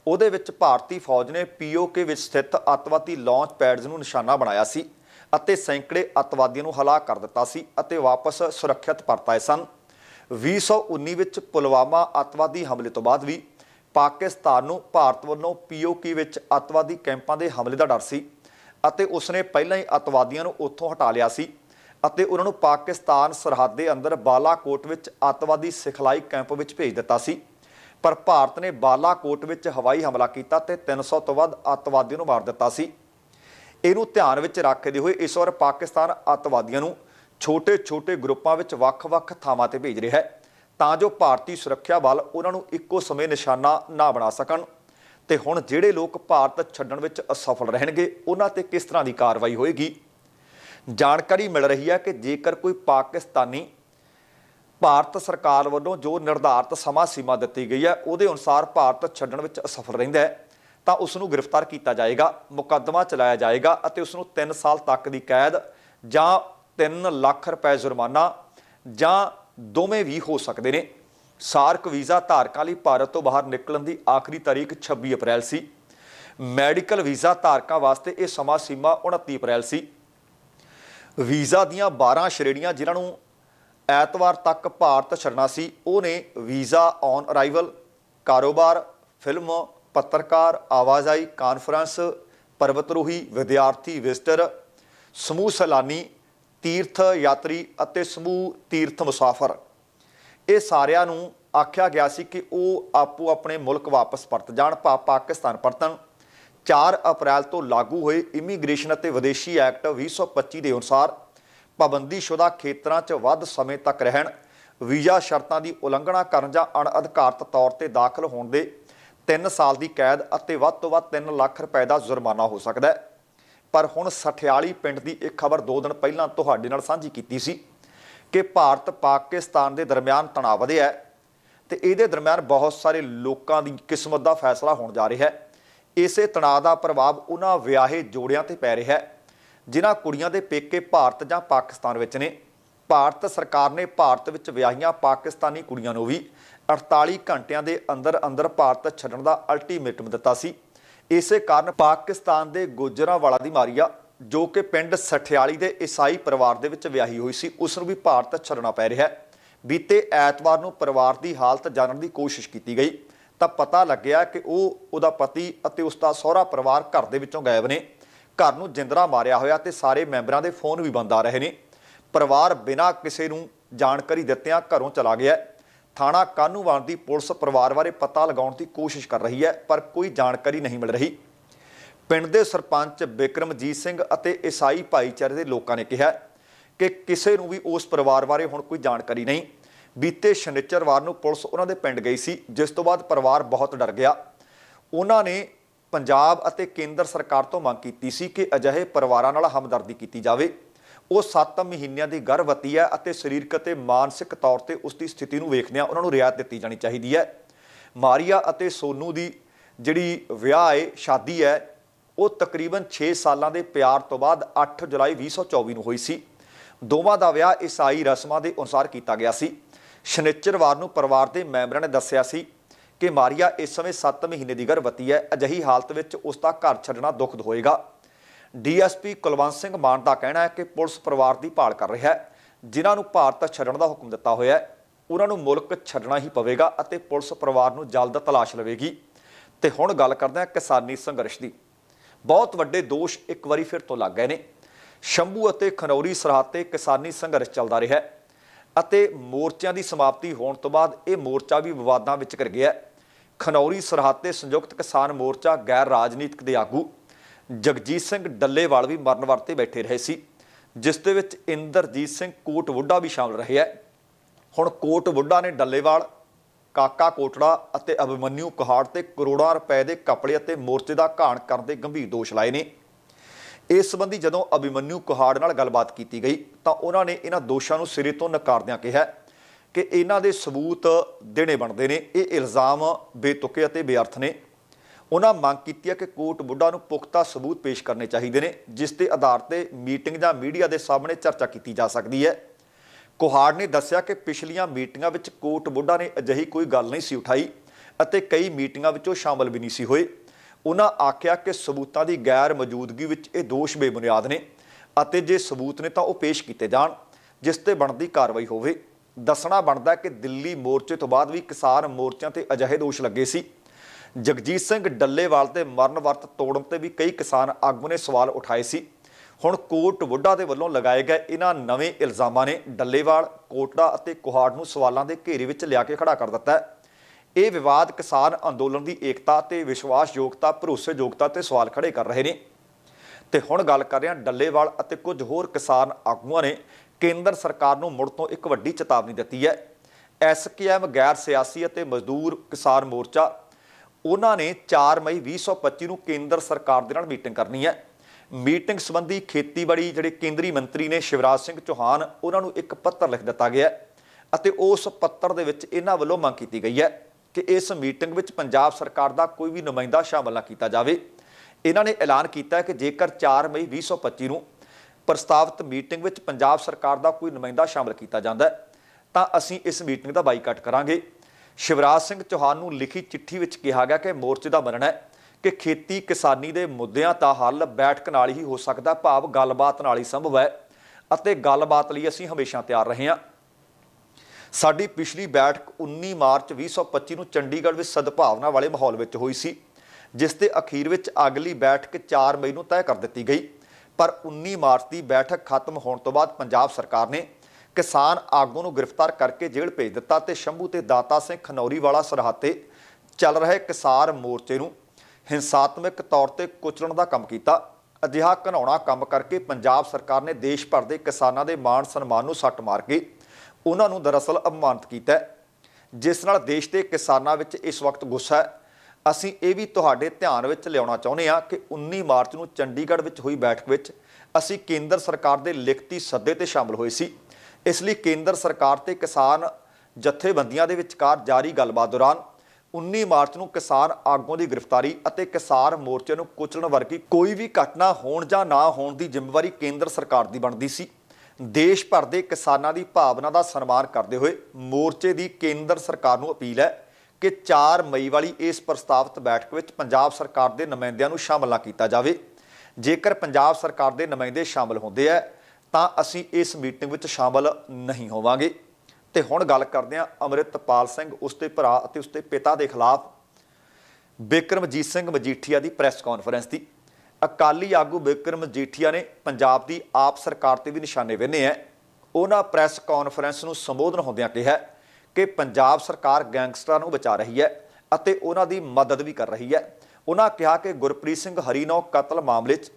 ਉਹਦੇ ਵਿੱਚ ਭਾਰਤੀ ਫੌਜ ਨੇ ਪੀਓਕੇ ਵਿੱਚ ਸਥਿਤ ਅੱਤਵਾਦੀ ਲਾਂਚ ਪੈਡਸ ਨੂੰ ਨਿਸ਼ਾਨਾ ਬਣਾਇਆ ਸੀ ਅਤੇ ਸੈਂਕੜੇ ਅੱਤਵਾਦੀਆਂ ਨੂੰ ਹਲਾਕ ਕਰ ਦਿੱਤਾ ਸੀ ਅਤੇ ਵਾਪਸ ਸੁਰੱਖਿਅਤ ਪਰਤ ਆਏ ਸਨ 2019 ਵਿੱਚ ਪੁਲਵਾਮਾ ਅੱਤਵਾਦੀ ਹਮਲੇ ਤੋਂ ਬਾਅਦ ਵੀ ਪਾਕਿਸਤਾਨ ਨੂੰ ਭਾਰਤ ਵੱਲੋਂ ਪੀਓਕੇ ਵਿੱਚ ਅੱਤਵਾਦੀ ਕੈਂਪਾਂ ਦੇ ਹਮਲੇ ਦਾ ਡਰ ਸੀ ਅਤੇ ਉਸਨੇ ਪਹਿਲਾਂ ਹੀ ਅੱਤਵਾਦੀਆਂ ਨੂੰ ਉੱਥੋਂ ਹਟਾ ਲਿਆ ਸੀ। ਅਤੇ ਉਹਨਾਂ ਨੂੰ ਪਾਕਿਸਤਾਨ ਸਰਹੱਦ ਦੇ ਅੰਦਰ ਬਾਲਾਕੋਟ ਵਿੱਚ ਅੱਤਵਾਦੀ ਸਿਖਲਾਈ ਕੈਂਪ ਵਿੱਚ ਭੇਜ ਦਿੱਤਾ ਸੀ। ਪਰ ਭਾਰਤ ਨੇ ਬਾਲਾਕੋਟ ਵਿੱਚ ਹਵਾਈ ਹਮਲਾ ਕੀਤਾ ਤੇ 300 ਤੋਂ ਵੱਧ ਅੱਤਵਾਦੀਆਂ ਨੂੰ ਮਾਰ ਦਿੱਤਾ ਸੀ। ਇਹਨੂੰ ਧਿਆਨ ਵਿੱਚ ਰੱਖਦੇ ਹੋਏ ਇਸ ਵਾਰ ਪਾਕਿਸਤਾਨ ਅੱਤਵਾਦੀਆਂ ਨੂੰ ਛੋਟੇ-ਛੋਟੇ ਗਰੁੱਪਾਂ ਵਿੱਚ ਵੱਖ-ਵੱਖ ਥਾਵਾਂ ਤੇ ਭੇਜ ਰਿਹਾ ਹੈ ਤਾਂ ਜੋ ਭਾਰਤੀ ਸੁਰੱਖਿਆ ਬਲ ਉਹਨਾਂ ਨੂੰ ਇੱਕੋ ਸਮੇਂ ਨਿਸ਼ਾਨਾ ਨਾ ਬਣਾ ਸਕਣ। ਤੇ ਹੁਣ ਜਿਹੜੇ ਲੋਕ ਭਾਰਤ ਛੱਡਣ ਵਿੱਚ ਅਸਫਲ ਰਹਿਣਗੇ, ਉਹਨਾਂ ਤੇ ਕਿਸ ਤਰ੍ਹਾਂ ਦੀ ਕਾਰਵਾਈ ਹੋਏਗੀ? ਜਾਣਕਾਰੀ ਮਿਲ ਰਹੀ ਹੈ ਕਿ ਜੇਕਰ ਕੋਈ ਪਾਕਿਸਤਾਨੀ ਭਾਰਤ ਸਰਕਾਰ ਵੱਲੋਂ ਜੋ ਨਿਰਧਾਰਤ ਸਮਾਂ ਸੀਮਾ ਦਿੱਤੀ ਗਈ ਹੈ, ਉਹਦੇ ਅਨੁਸਾਰ ਭਾਰਤ ਛੱਡਣ ਵਿੱਚ ਅਸਫਲ ਰਹਿੰਦਾ ਹੈ, ਤਾਂ ਉਸ ਨੂੰ ਗ੍ਰਿਫਤਾਰ ਕੀਤਾ ਜਾਏਗਾ, ਮੁਕੱਦਮਾ ਚਲਾਇਆ ਜਾਏਗਾ ਅਤੇ ਉਸ ਨੂੰ 3 ਸਾਲ ਤੱਕ ਦੀ ਕੈਦ ਜਾਂ 3 ਲੱਖ ਰੁਪਏ ਜੁਰਮਾਨਾ ਜਾਂ ਦੋਵੇਂ ਵੀ ਹੋ ਸਕਦੇ ਨੇ। ਸਾਰਕ ਵੀਜ਼ਾ ਧਾਰਕਾਂ ਲਈ ਭਾਰਤ ਤੋਂ ਬਾਹਰ ਨਿਕਲਣ ਦੀ ਆਖਰੀ ਤਾਰੀਖ 26 ਅਪ੍ਰੈਲ ਸੀ। ਮੈਡੀਕਲ ਵੀਜ਼ਾ ਧਾਰਕਾਂ ਵਾਸਤੇ ਇਹ ਸਮਾਂ ਸੀਮਾ 29 ਅਪ੍ਰੈਲ ਸੀ। ਵੀਜ਼ਾ ਦੀਆਂ 12 ਸ਼੍ਰੇਣੀਆਂ ਜਿਨ੍ਹਾਂ ਨੂੰ ਐਤਵਾਰ ਤੱਕ ਭਾਰਤ ਛੱਡਣਾ ਸੀ, ਉਹ ਨੇ ਵੀਜ਼ਾ ਔਨ ਅਰਾਈਵਲ, ਕਾਰੋਬਾਰ, ਫਿਲਮ, ਪੱਤਰਕਾਰ, ਆਵਾਜਾਈ, ਕਾਨਫਰੰਸ, ਪਰਬਤਰੋਹੀ, ਵਿਦਿਆਰਥੀ, ਵਿਜ਼ਟਰ, ਸਮੂਹ ਸੈਲਾਨੀ, ਤੀਰਥ ਯਾਤਰੀ ਅਤੇ ਸਮੂਹ ਤੀਰਥ ਮੁਸਾਫਰ। ਇਹ ਸਾਰਿਆਂ ਨੂੰ ਆਖਿਆ ਗਿਆ ਸੀ ਕਿ ਉਹ ਆਪੋ ਆਪਣੇ ਮੁਲਕ ਵਾਪਸ ਪਰਤ ਜਾਣ ਪਾ ਪਾਕਿਸਤਾਨ ਪਰਤਣ। 4 ਅਪ੍ਰੈਲ ਤੋਂ ਲਾਗੂ ਹੋਏ ਇਮੀਗ੍ਰੇਸ਼ਨ ਅਤੇ ਵਿਦੇਸ਼ੀ ਐਕਟ 2025 ਦੇ ਅਨੁਸਾਰ ਪਾਬੰਦੀਸ਼ੁਦਾ ਖੇਤਰਾਂ 'ਚ ਵੱਧ ਸਮੇਂ ਤੱਕ ਰਹਿਣ, ਵੀਜ਼ਾ ਸ਼ਰਤਾਂ ਦੀ ਉਲੰਘਣਾ ਕਰਨ ਜਾਂ ਅਣਅਧਿਕਾਰਤ ਤੌਰ ਤੇ ਦਾਖਲ ਹੋਣ ਦੇ 3 ਸਾਲ ਦੀ ਕੈਦ ਅਤੇ ਵੱਧ ਤੋਂ ਵੱਧ 3 ਲੱਖ ਰੁਪਏ ਦਾ ਜੁਰਮਾਨਾ ਹੋ ਸਕਦਾ ਹੈ। ਪਰ ਹੁਣ ਸਠਿਆਲੀ ਪਿੰਡ ਦੀ ਇੱਕ ਖਬਰ 2 ਦਿਨ ਪਹਿਲਾਂ ਤੁਹਾਡੇ ਨਾਲ ਸਾਂਝੀ ਕੀਤੀ ਸੀ ਕਿ ਭਾਰਤ ਪਾਕਿਸਤਾਨ ਦੇ ਦਰਮਿਆਨ ਤਣਾਅ ਵਧਿਆ ਹੈ ਤੇ ਇਹਦੇ ਦਰਮਿਆਨ ਬਹੁਤ ਸਾਰੇ ਲੋਕਾਂ ਦੀ ਕਿਸਮਤ ਦਾ ਫੈਸਲਾ ਹੋਣ ਜਾ ਰਿਹਾ ਹੈ। ਇਸੇ ਤਣਾਅ ਦਾ ਪ੍ਰਭਾਵ ਉਹਨਾਂ ਵਿਆਹੇ ਜੋੜਿਆਂ ਤੇ ਪੈ ਰਿਹਾ ਹੈ, ਜਿਨ੍ਹਾਂ ਕੁੜੀਆਂ ਦੇ ਪੇਕੇ ਭਾਰਤ ਜਾਂ ਪਾਕਿਸਤਾਨ ਵਿੱਚ ਨੇ। ਭਾਰਤ ਸਰਕਾਰ ਨੇ ਭਾਰਤ ਵਿੱਚ ਵਿਆਹੀਆਂ ਪਾਕਿਸਤਾਨੀ ਕੁੜੀਆਂ ਨੂੰ ਵੀ 48 ਘੰਟਿਆਂ ਦੇ ਅੰਦਰ ਅੰਦਰ ਭਾਰਤ ਛੱਡਣ ਦਾ ਅਲਟੀਮੇਟਮ ਦਿੱਤਾ ਸੀ। ਇਸੇ ਕਾਰਨ ਪਾਕਿਸਤਾਨ ਦੇ ਗੁਜਰਾਂਵਾਲਾ ਦੀ ਮਾਰੀਆ ਜੋ ਕਿ ਪਿੰਡ ਸਠਿਆਲੀ ਦੇ ਈਸਾਈ ਪਰਿਵਾਰ ਦੇ ਵਿੱਚ ਵਿਆਹੀ ਹੋਈ ਸੀ, ਉਸ ਨੂੰ ਵੀ ਭਾਰਤ ਛੱਡਣਾ ਪੈ ਰਿਹਾ ਹੈ। ਬੀਤੇ ਐਤਵਾਰ ਨੂੰ ਪਰਿਵਾਰ ਦੀ ਹਾਲਤ ਜਾਣਨ ਦੀ ਕੋਸ਼ਿਸ਼ ਕੀਤੀ ਗਈ। ਤਾਂ ਪਤਾ ਲੱਗਿਆ ਕਿ ਉਹ ਉਹਦਾ ਪਤੀ ਅਤੇ ਉਸ ਦਾ ਸਹੁਰਾ ਪਰਿਵਾਰ ਘਰ ਦੇ ਵਿੱਚੋਂ ਗਾਇਬ ਨੇ। ਘਰ ਨੂੰ ਜਿੰਦਰਾ ਮਾਰਿਆ ਹੋਇਆ ਤੇ ਸਾਰੇ ਮੈਂਬਰਾਂ ਦੇ ਫੋਨ ਵੀ ਬੰਦ ਆ ਰਹੇ ਨੇ। ਪਰਿਵਾਰ ਬਿਨਾਂ ਕਿਸੇ ਨੂੰ ਜਾਣਕਾਰੀ ਦਿੱਤਿਆਂ ਘਰੋਂ ਚਲਾ ਗਿਆ ਹੈ। ਥਾਣਾ ਕਾਨੂੰਵਾਨ ਦੀ ਪੁਲਿਸ ਪਰਿਵਾਰ ਬਾਰੇ ਪਤਾ ਲਗਾਉਣ ਦੀ ਕੋਸ਼ਿਸ਼ ਕਰ ਰਹੀ ਹੈ, ਪਰ ਕੋਈ ਜਾਣਕਾਰੀ ਨਹੀਂ ਮਿਲ ਰਹੀ। ਪਿੰਡ ਦੇ ਸਰਪੰਚ ਬਿਕਰਮਜੀਤ ਸਿੰਘ ਅਤੇ ਈਸਾਈ ਭਾਈਚਾਰੇ ਦੇ ਲੋਕਾਂ ਨੇ ਕਿਹਾ ਕਿ ਕਿਸੇ ਨੂੰ ਵੀ ਉਸ ਪਰਿਵਾਰ ਬਾਰੇ ਹੁਣ ਕੋਈ ਜਾਣਕਾਰੀ ਨਹੀਂ। ਬੀਤੇ ਸ਼ਨੀਚਰਵਾਰ ਨੂੰ ਪੁਲਿਸ ਉਹਨਾਂ ਦੇ ਪਿੰਡ ਗਈ ਸੀ, ਜਿਸ ਤੋਂ ਬਾਅਦ ਪਰਿਵਾਰ ਬਹੁਤ ਡਰ ਗਿਆ। ਉਹਨਾਂ ਨੇ ਪੰਜਾਬ ਅਤੇ ਕੇਂਦਰ ਸਰਕਾਰ ਤੋਂ ਮੰਗ ਕੀਤੀ ਸੀ ਕਿ ਅਜਿਹੇ ਪਰਿਵਾਰਾਂ ਨਾਲ ਹਮਦਰਦੀ ਕੀਤੀ ਜਾਵੇ। ਉਹ 7 ਮਹੀਨਿਆਂ ਦੀ ਗਰਭਵਤੀ ਹੈ ਅਤੇ ਸਰੀਰਕ ਅਤੇ ਮਾਨਸਿਕ ਤੌਰ ਤੇ ਉਸ ਦੀ ਸਥਿਤੀ ਨੂੰ ਵੇਖਦਿਆਂ ਉਹਨਾਂ ਨੂੰ ਰਿਆਇਤ ਦਿੱਤੀ ਜਾਣੀ ਚਾਹੀਦੀ ਹੈ। ਮਾਰੀਆ ਅਤੇ ਸੋਨੂ ਦੀ ਜਿਹੜੀ ਵਿਆਹ ਹੈ, ਸ਼ਾਦੀ ਹੈ, ਉਹ ਤਕਰੀਬਨ 6 ਸਾਲਾਂ ਦੇ ਪਿਆਰ ਤੋਂ ਬਾਅਦ 8 ਜੁਲਾਈ 2024 ਨੂੰ ਹੋਈ ਸੀ। ਦੋਵਾਂ ਦਾ ਵਿਆਹ ਈਸਾਈ ਰਸਮਾਂ ਦੇ ਅਨੁਸਾਰ ਕੀਤਾ ਗਿਆ ਸੀ। ਸ਼ਨੀਚਰਵਾਰ ਨੂੰ ਪਰਿਵਾਰ ਦੇ ਮੈਂਬਰਾਂ ਨੇ ਦੱਸਿਆ ਸੀ ਕਿ ਮਾਰੀਆ ਇਸ ਸਮੇਂ 7 ਮਹੀਨੇ ਦੀ ਗਰਭਵਤੀ ਹੈ। ਅਜਿਹੀ ਹਾਲਤ ਵਿੱਚ ਉਸ ਦਾ ਘਰ ਛੱਡਣਾ ਦੁਖਦ ਹੋਏਗਾ। ਡੀਐਸਪੀ ਕੁਲਵੰਤ ਸਿੰਘ ਮਾਨ ਦਾ ਕਹਿਣਾ ਹੈ ਕਿ ਪੁਲਿਸ ਪਰਿਵਾਰ ਦੀ ਭਾਲ ਕਰ ਰਿਹਾ ਹੈ। ਜਿਨ੍ਹਾਂ ਨੂੰ ਭਾਰਤ ਛੱਡਣ ਦਾ ਹੁਕਮ ਦਿੱਤਾ ਹੋਇਆ ਹੈ, ਉਹਨਾਂ ਨੂੰ ਮੁਲਕ ਛੱਡਣਾ ਹੀ ਪਵੇਗਾ ਅਤੇ ਪੁਲਿਸ ਪਰਿਵਾਰ ਨੂੰ ਜਲਦ ਤਲਾਸ਼ ਲਵੇਗੀ। ਤੇ ਹੁਣ ਗੱਲ ਕਰਦੇ ਹਾਂ ਕਿਸਾਨੀ ਸੰਘਰਸ਼ ਦੀ। ਬਹੁਤ ਵੱਡੇ ਦੋਸ਼ ਇੱਕ ਵਾਰੀ ਫਿਰ ਤੋਂ ਲੱਗ ਗਏ ਨੇ। ਸ਼ੰਭੂ ਅਤੇ ਖਨੌਰੀ ਸਰਹੱਦ ਤੇ ਕਿਸਾਨੀ ਸੰਘਰਸ਼ ਚੱਲਦਾ ਰਿਹਾ ਹੈ। ਅਤੇ ਮੋਰਚਿਆਂ ਦੀ ਸਮਾਪਤੀ ਹੋਣ ਤੋਂ ਬਾਅਦ ਇਹ ਮੋਰਚਾ ਵੀ ਵਿਵਾਦਾਂ ਵਿੱਚ ਘਿਰ ਗਿਆ ਖਨੌਰੀ ਸਰਹੱਦ ਤੇ ਸੰਯੁਕਤ ਕਿਸਾਨ ਮੋਰਚਾ ਗੈਰ ਰਾਜਨੀਤਿਕ ਦੇ ਆਗੂ ਜਗਜੀਤ ਸਿੰਘ ਡੱਲੇਵਾਲ ਵੀ ਮਰਨ ਵਰਤੇ ਬੈਠੇ ਰਹੇ ਸੀ, ਜਿਸ ਦੇ ਵਿੱਚ ਇੰਦਰਜੀਤ ਸਿੰਘ ਕੋਟ ਵੀ ਸ਼ਾਮਲ ਰਹੇ ਹੈ। ਹੁਣ ਕੋਟ ਵੁੱਡਾ ਨੇ ਡੱਲੇਵਾਲ, ਕਾਕਾ ਕੋਟੜਾ ਅਤੇ ਅਭਿਮਨਿਊ ਕਹਾੜ ਤੇ ਕਰੋੜਾਂ ਰੁਪਏ ਦੇ ਕਪੜੇ ਅਤੇ ਮੋਰਚੇ ਦਾ ਘਾਣ ਕਰਨ ਦੇ ਗੰਭੀਰ ਦੋਸ਼ ਲਾਏ ਨੇ। ਇਸ ਸੰਬੰਧੀ ਜਦੋਂ ਅਭਿਮਨਿਊ ਕੁਹਾੜ ਨਾਲ ਗੱਲਬਾਤ ਕੀਤੀ ਗਈ, ਤਾਂ ਉਹਨਾਂ ਨੇ ਇਹਨਾਂ ਦੋਸ਼ਾਂ ਨੂੰ ਸਿਰੇ ਤੋਂ ਨਕਾਰਦਿਆਂ ਕਿਹਾ ਕਿ ਇਹਨਾਂ ਦੇ ਸਬੂਤ ਦੇਣੇ ਬਣਦੇ ਨੇ, ਇਹ ਇਲਜ਼ਾਮ ਬੇਤੁਕੇ ਅਤੇ ਬੇਅਰਥ ਨੇ। ਉਹਨਾਂ ਮੰਗ ਕੀਤੀ ਹੈ ਕਿ ਕੋਟ ਬੁੱਢਾ ਨੂੰ ਪੁਖਤਾ ਸਬੂਤ ਪੇਸ਼ ਕਰਨੇ ਚਾਹੀਦੇ ਨੇ, ਜਿਸ ਦੇ ਆਧਾਰ ਤੇ ਮੀਟਿੰਗ ਜਾਂ ਮੀਡੀਆ ਦੇ ਸਾਹਮਣੇ ਚਰਚਾ ਕੀਤੀ ਜਾ ਸਕਦੀ ਹੈ। ਕੁਹਾੜ ਨੇ ਦੱਸਿਆ ਕਿ ਪਿਛਲੀਆਂ ਮੀਟਿੰਗਾਂ ਵਿੱਚ ਕੋਟ ਬੁੱਢਾ ਨੇ ਅਜਿਹੀ ਕੋਈ ਗੱਲ ਨਹੀਂ ਸੀ ਉਠਾਈ ਅਤੇ ਕਈ ਮੀਟਿੰਗਾਂ ਵਿੱਚ ਉਹ ਸ਼ਾਮਲ ਵੀ ਨਹੀਂ ਸੀ ਹੋਏ। ਉਹਨਾਂ ਆਖਿਆ ਕਿ ਸਬੂਤਾਂ ਦੀ ਗੈਰ ਮੌਜੂਦਗੀ ਵਿੱਚ ਇਹ ਦੋਸ਼ ਬੇਬੁਨਿਆਦ ਨੇ ਅਤੇ ਜੇ ਸਬੂਤ ਨੇ ਤਾਂ ਉਹ ਪੇਸ਼ ਕੀਤੇ ਜਾਣ, ਜਿਸ ਤੇ ਬਣਦੀ ਕਾਰਵਾਈ ਹੋਵੇ। ਦੱਸਣਾ ਬਣਦਾ ਕਿ ਦਿੱਲੀ ਮੋਰਚੇ ਤੋਂ ਬਾਅਦ ਵੀ ਕਿਸਾਨ ਮੋਰਚਿਆਂ ਤੇ ਅਜਿਹੇ ਦੋਸ਼ ਲੱਗੇ ਸੀ। ਜਗਜੀਤ ਸਿੰਘ ਡੱਲੇਵਾਲ ਦੇ ਮਰਨ ਵਰਤ ਤੋੜਨ ਤੇ ਵੀ ਕਈ ਕਿਸਾਨ ਆਗੂ ਨੇ ਸਵਾਲ ਉਠਾਏ ਸੀ। ਹੁਣ ਕੋਟ ਵੁੱਡਾ ਦੇ ਵੱਲੋਂ ਲਗਾਏ ਗਏ ਇਹਨਾਂ ਨਵੇਂ ਇਲਜ਼ਾਮਾਂ ਨੇ ਡੱਲੇਵਾਲ, ਕੋਟੜਾ ਅਤੇ ਕੁਹਾੜ ਨੂੰ ਸਵਾਲਾਂ ਦੇ ਘੇਰੇ ਵਿੱਚ ਲਿਆ ਕੇ ਖੜਾ ਕਰ ਦਿੱਤਾ ਹੈ। ਇਹ ਵਿਵਾਦ ਕਿਸਾਨ ਅੰਦੋਲਨ ਦੀ ਏਕਤਾ ਤੇ ਵਿਸ਼ਵਾਸਯੋਗਤਾ, ਭਰੋਸੇਯੋਗਤਾ ਤੇ ਸਵਾਲ ਖੜੇ ਕਰ ਰਹੇ ਨੇ। ਤੇ ਹੁਣ ਗੱਲ ਕਰ ਰਹੇ ਹਾਂ ਡੱਲੇਵਾਲ ਅਤੇ ਕੁਝ ਹੋਰ ਕਿਸਾਨ ਆਗੂਆਂ ਨੇ। ਕੇਂਦਰ ਸਰਕਾਰ ਨੂੰ ਮੁੜ ਤੋਂ ਇੱਕ ਵੱਡੀ ਚੇਤਾਵਨੀ ਦਿੱਤੀ ਹੈ। ਐਸਕੇਐਮ ਗੈਰ ਸਿਆਸੀ ਅਤੇ ਮਜ਼ਦੂਰ ਕਿਸਾਨ ਮੋਰਚਾ, ਉਹਨਾਂ ਨੇ 4 ਮਈ 2025 ਨੂੰ ਕੇਂਦਰ ਸਰਕਾਰ ਦੇ ਨਾਲ ਮੀਟਿੰਗ ਕਰਨੀ ਹੈ। ਮੀਟਿੰਗ ਸੰਬੰਧੀ ਖੇਤੀਬਾੜੀ ਜਿਹੜੇ ਕੇਂਦਰੀ ਮੰਤਰੀ ਨੇ ਸ਼ਿਵਰਾਜ ਸਿੰਘ ਚੌਹਾਨ, ਉਹਨਾਂ ਨੂੰ ਇੱਕ ਪੱਤਰ ਲਿਖ ਦਿੱਤਾ ਗਿਆ ਅਤੇ ਉਸ ਪੱਤਰ ਦੇ ਵਿੱਚ ਇਹਨਾਂ ਵੱਲੋਂ ਮੰਗ ਕੀਤੀ ਗਈ ਹੈ। ਕਿ ਇਸ ਮੀਟਿੰਗ ਵਿੱਚ ਪੰਜਾਬ ਸਰਕਾਰ ਦਾ ਕੋਈ ਵੀ ਨੁਮਾਇੰਦਾ ਸ਼ਾਮਲ ਨਾ ਕੀਤਾ ਜਾਵੇ। ਇਹਨਾਂ ਨੇ ਐਲਾਨ ਕੀਤਾ ਹੈ ਕਿ ਜੇਕਰ 4 ਮਈ 2025 ਨੂੰ ਪ੍ਰਸਤਾਵਿਤ ਮੀਟਿੰਗ ਵਿੱਚ ਪੰਜਾਬ ਸਰਕਾਰ ਦਾ ਕੋਈ ਨੁਮਾਇੰਦਾ ਸ਼ਾਮਲ ਕੀਤਾ ਜਾਂਦਾ ਹੈ, ਤਾਂ ਅਸੀਂ ਇਸ ਮੀਟਿੰਗ ਦਾ ਬਾਈਕਾਟ ਕਰਾਂਗੇ। ਸ਼ਿਵਰਾਜ ਸਿੰਘ ਚੌਹਾਨ ਨੂੰ ਲਿਖੀ ਚਿੱਠੀ ਵਿੱਚ ਕਿਹਾ ਗਿਆ ਕਿ ਮੋਰਚੇ ਦਾ ਮੰਨਣਾ ਹੈ ਕਿ ਖੇਤੀ ਕਿਸਾਨੀ ਦੇ ਮੁੱਦਿਆਂ ਦਾ ਹੱਲ ਬੈਠਕ ਨਾਲ ਹੀ ਹੋ ਸਕਦਾ, ਭਾਵ ਗੱਲਬਾਤ ਨਾਲ ਹੀ ਸੰਭਵ ਹੈ ਅਤੇ ਗੱਲਬਾਤ ਲਈ ਅਸੀਂ ਹਮੇਸ਼ਾ ਤਿਆਰ ਰਹੇ ਹਾਂ। ਸਾਡੀ ਪਿਛਲੀ ਬੈਠਕ 19 ਮਾਰਚ 2025 ਨੂੰ ਚੰਡੀਗੜ੍ਹ ਵਿੱਚ ਸਦਭਾਵਨਾ ਵਾਲੇ ਮਾਹੌਲ ਵਿੱਚ ਹੋਈ ਸੀ, ਜਿਸ ਦੇ ਅਖੀਰ ਵਿੱਚ ਅਗਲੀ ਬੈਠਕ 4 ਮਈ ਨੂੰ ਤੈਅ ਕਰ ਦਿੱਤੀ ਗਈ। ਪਰ 19 ਮਾਰਚ ਦੀ ਬੈਠਕ ਖਤਮ ਹੋਣ ਤੋਂ ਬਾਅਦ ਪੰਜਾਬ ਸਰਕਾਰ ਨੇ ਕਿਸਾਨ ਆਗੂ ਨੂੰ ਗ੍ਰਿਫਤਾਰ ਕਰਕੇ ਜੇਲ੍ਹ ਭੇਜ ਦਿੱਤਾ ਤੇ ਸ਼ੰਭੂ ਤੇ ਦਾਤਾ ਸਿੰਘ ਖਨੌਰੀ ਵਾਲਾ ਸਰਹੱਤੇ ਚੱਲ ਰਹੇ ਕਿਸਾਨ ਮੋਰਚੇ ਨੂੰ ਹਿੰਸਾਤਮਕ ਤੌਰ ਤੇ ਕੁਚਲਣ ਦਾ ਕੰਮ ਕੀਤਾ। ਅਜਿਹਾ ਘਨਾਉਣਾ ਕੰਮ ਕਰਕੇ ਪੰਜਾਬ ਸਰਕਾਰ ਨੇ ਦੇਸ਼ ਭਰ ਦੇ ਕਿਸਾਨਾਂ ਦੇ ਮਾਣ ਸਨਮਾਨ ਨੂੰ ਸੱਟ ਮਾਰ ਕੇ ਉਹਨਾਂ ਨੂੰ ਦਰਅਸਲ ਅਪਮਾਨਿਤ ਕੀਤਾ ਜਿਸ ਨਾਲ ਦੇਸ਼ ਦੇ ਕਿਸਾਨਾਂ ਵਿੱਚ ਇਸ ਵਕਤ ਗੁੱਸਾ ਹੈ। ਅਸੀਂ ਇਹ ਵੀ ਤੁਹਾਡੇ ਧਿਆਨ ਵਿੱਚ ਲਿਆਉਣਾ ਚਾਹੁੰਦੇ ਹਾਂ ਕਿ 19 ਮਾਰਚ ਨੂੰ ਚੰਡੀਗੜ੍ਹ ਵਿੱਚ ਹੋਈ ਬੈਠਕ ਵਿੱਚ ਅਸੀਂ ਕੇਂਦਰ ਸਰਕਾਰ ਦੇ ਲਿਖਤੀ ਸੱਦੇ ਤੇ ਸ਼ਾਮਲ ਹੋਏ ਸੀ। ਇਸ ਲਈ ਕੇਂਦਰ ਸਰਕਾਰ ਤੇ ਕਿਸਾਨ ਜਥੇਬੰਦੀਆਂ ਦੇ ਵਿਚਕਾਰ ਜਾਰੀ ਗੱਲਬਾਤ ਦੌਰਾਨ 19 ਮਾਰਚ ਨੂੰ ਕਿਸਾਨ ਆਗੂਆਂ ਦੀ ਗ੍ਰਿਫਤਾਰੀ ਅਤੇ ਕਿਸਾਨ ਮੋਰਚੇ ਨੂੰ ਕੁਚਲਣ ਵਰਗੀ ਕੋਈ ਵੀ ਘਟਨਾ ਹੋਣ ਜਾਂ ਨਾ ਹੋਣ ਦੀ ਜ਼ਿੰਮੇਵਾਰੀ ਕੇਂਦਰ ਸਰਕਾਰ ਦੀ ਬਣਦੀ ਸੀ। ਦੇਸ਼ ਭਰ ਦੇ ਕਿਸਾਨਾਂ ਦੀ ਭਾਵਨਾ ਦਾ ਸਨਮਾਨ ਕਰਦੇ ਹੋਏ ਮੋਰਚੇ ਦੀ ਕੇਂਦਰ ਸਰਕਾਰ ਨੂੰ ਅਪੀਲ ਹੈ ਕਿ 4 ਮਈ ਵਾਲੀ ਇਸ ਪ੍ਰਸਤਾਵਿਤ ਬੈਠਕ ਵਿੱਚ ਪੰਜਾਬ ਸਰਕਾਰ ਦੇ ਨੁਮਾਇੰਦਿਆਂ ਨੂੰ ਸ਼ਾਮਲ ਨਾ ਕੀਤਾ ਜਾਵੇ। ਜੇਕਰ ਪੰਜਾਬ ਸਰਕਾਰ ਦੇ ਨੁਮਾਇੰਦੇ ਸ਼ਾਮਲ ਹੁੰਦੇ ਆ, ਤਾਂ ਅਸੀਂ ਇਸ ਮੀਟਿੰਗ ਵਿੱਚ ਸ਼ਾਮਲ ਨਹੀਂ ਹੋਵਾਂਗੇ। ਤੇ ਹੁਣ ਗੱਲ ਕਰਦੇ ਹਾਂ ਅੰਮ੍ਰਿਤਪਾਲ ਸਿੰਘ ਉਸਦੇ ਭਰਾ ਅਤੇ ਉਸਦੇ ਪਿਤਾ ਦੇ ਖਿਲਾਫ। ਬਿਕਰਮਜੀਤ ਸਿੰਘ ਮਜੀਠੀਆ ਦੀ ਪ੍ਰੈਸ ਕਾਨਫਰੰਸ ਦੀ। ਅਕਾਲੀ ਆਗੂ ਬਿਕਰਮ ਮਜੀਠੀਆ ਨੇ ਪੰਜਾਬ ਦੀ ਆਪ ਸਰਕਾਰ ਤੇ ਵੀ ਨਿਸ਼ਾਨੇ ਵਿੰਨੇ ਹੈ ਉਹਨਾਂ ਪ੍ਰੈਸ ਕਾਨਫਰੰਸ ਨੂੰ ਸੰਬੋਧਨ ਹੁੰਦਿਆਂ ਕਿਹਾ ਕਿ ਪੰਜਾਬ ਸਰਕਾਰ ਗੈਂਗਸਟਰਾਂ ਨੂੰ ਬਚਾ ਰਹੀ ਹੈ ਅਤੇ ਉਹਨਾਂ ਦੀ ਮਦਦ ਵੀ ਕਰ ਰਹੀ ਹੈ। ਉਹਨਾਂ ਕਿਹਾ ਕਿ ਗੁਰਪ੍ਰੀਤ ਸਿੰਘ ਹਰੀਨੌ ਕਤਲ ਮਾਮਲੇ 'ਚ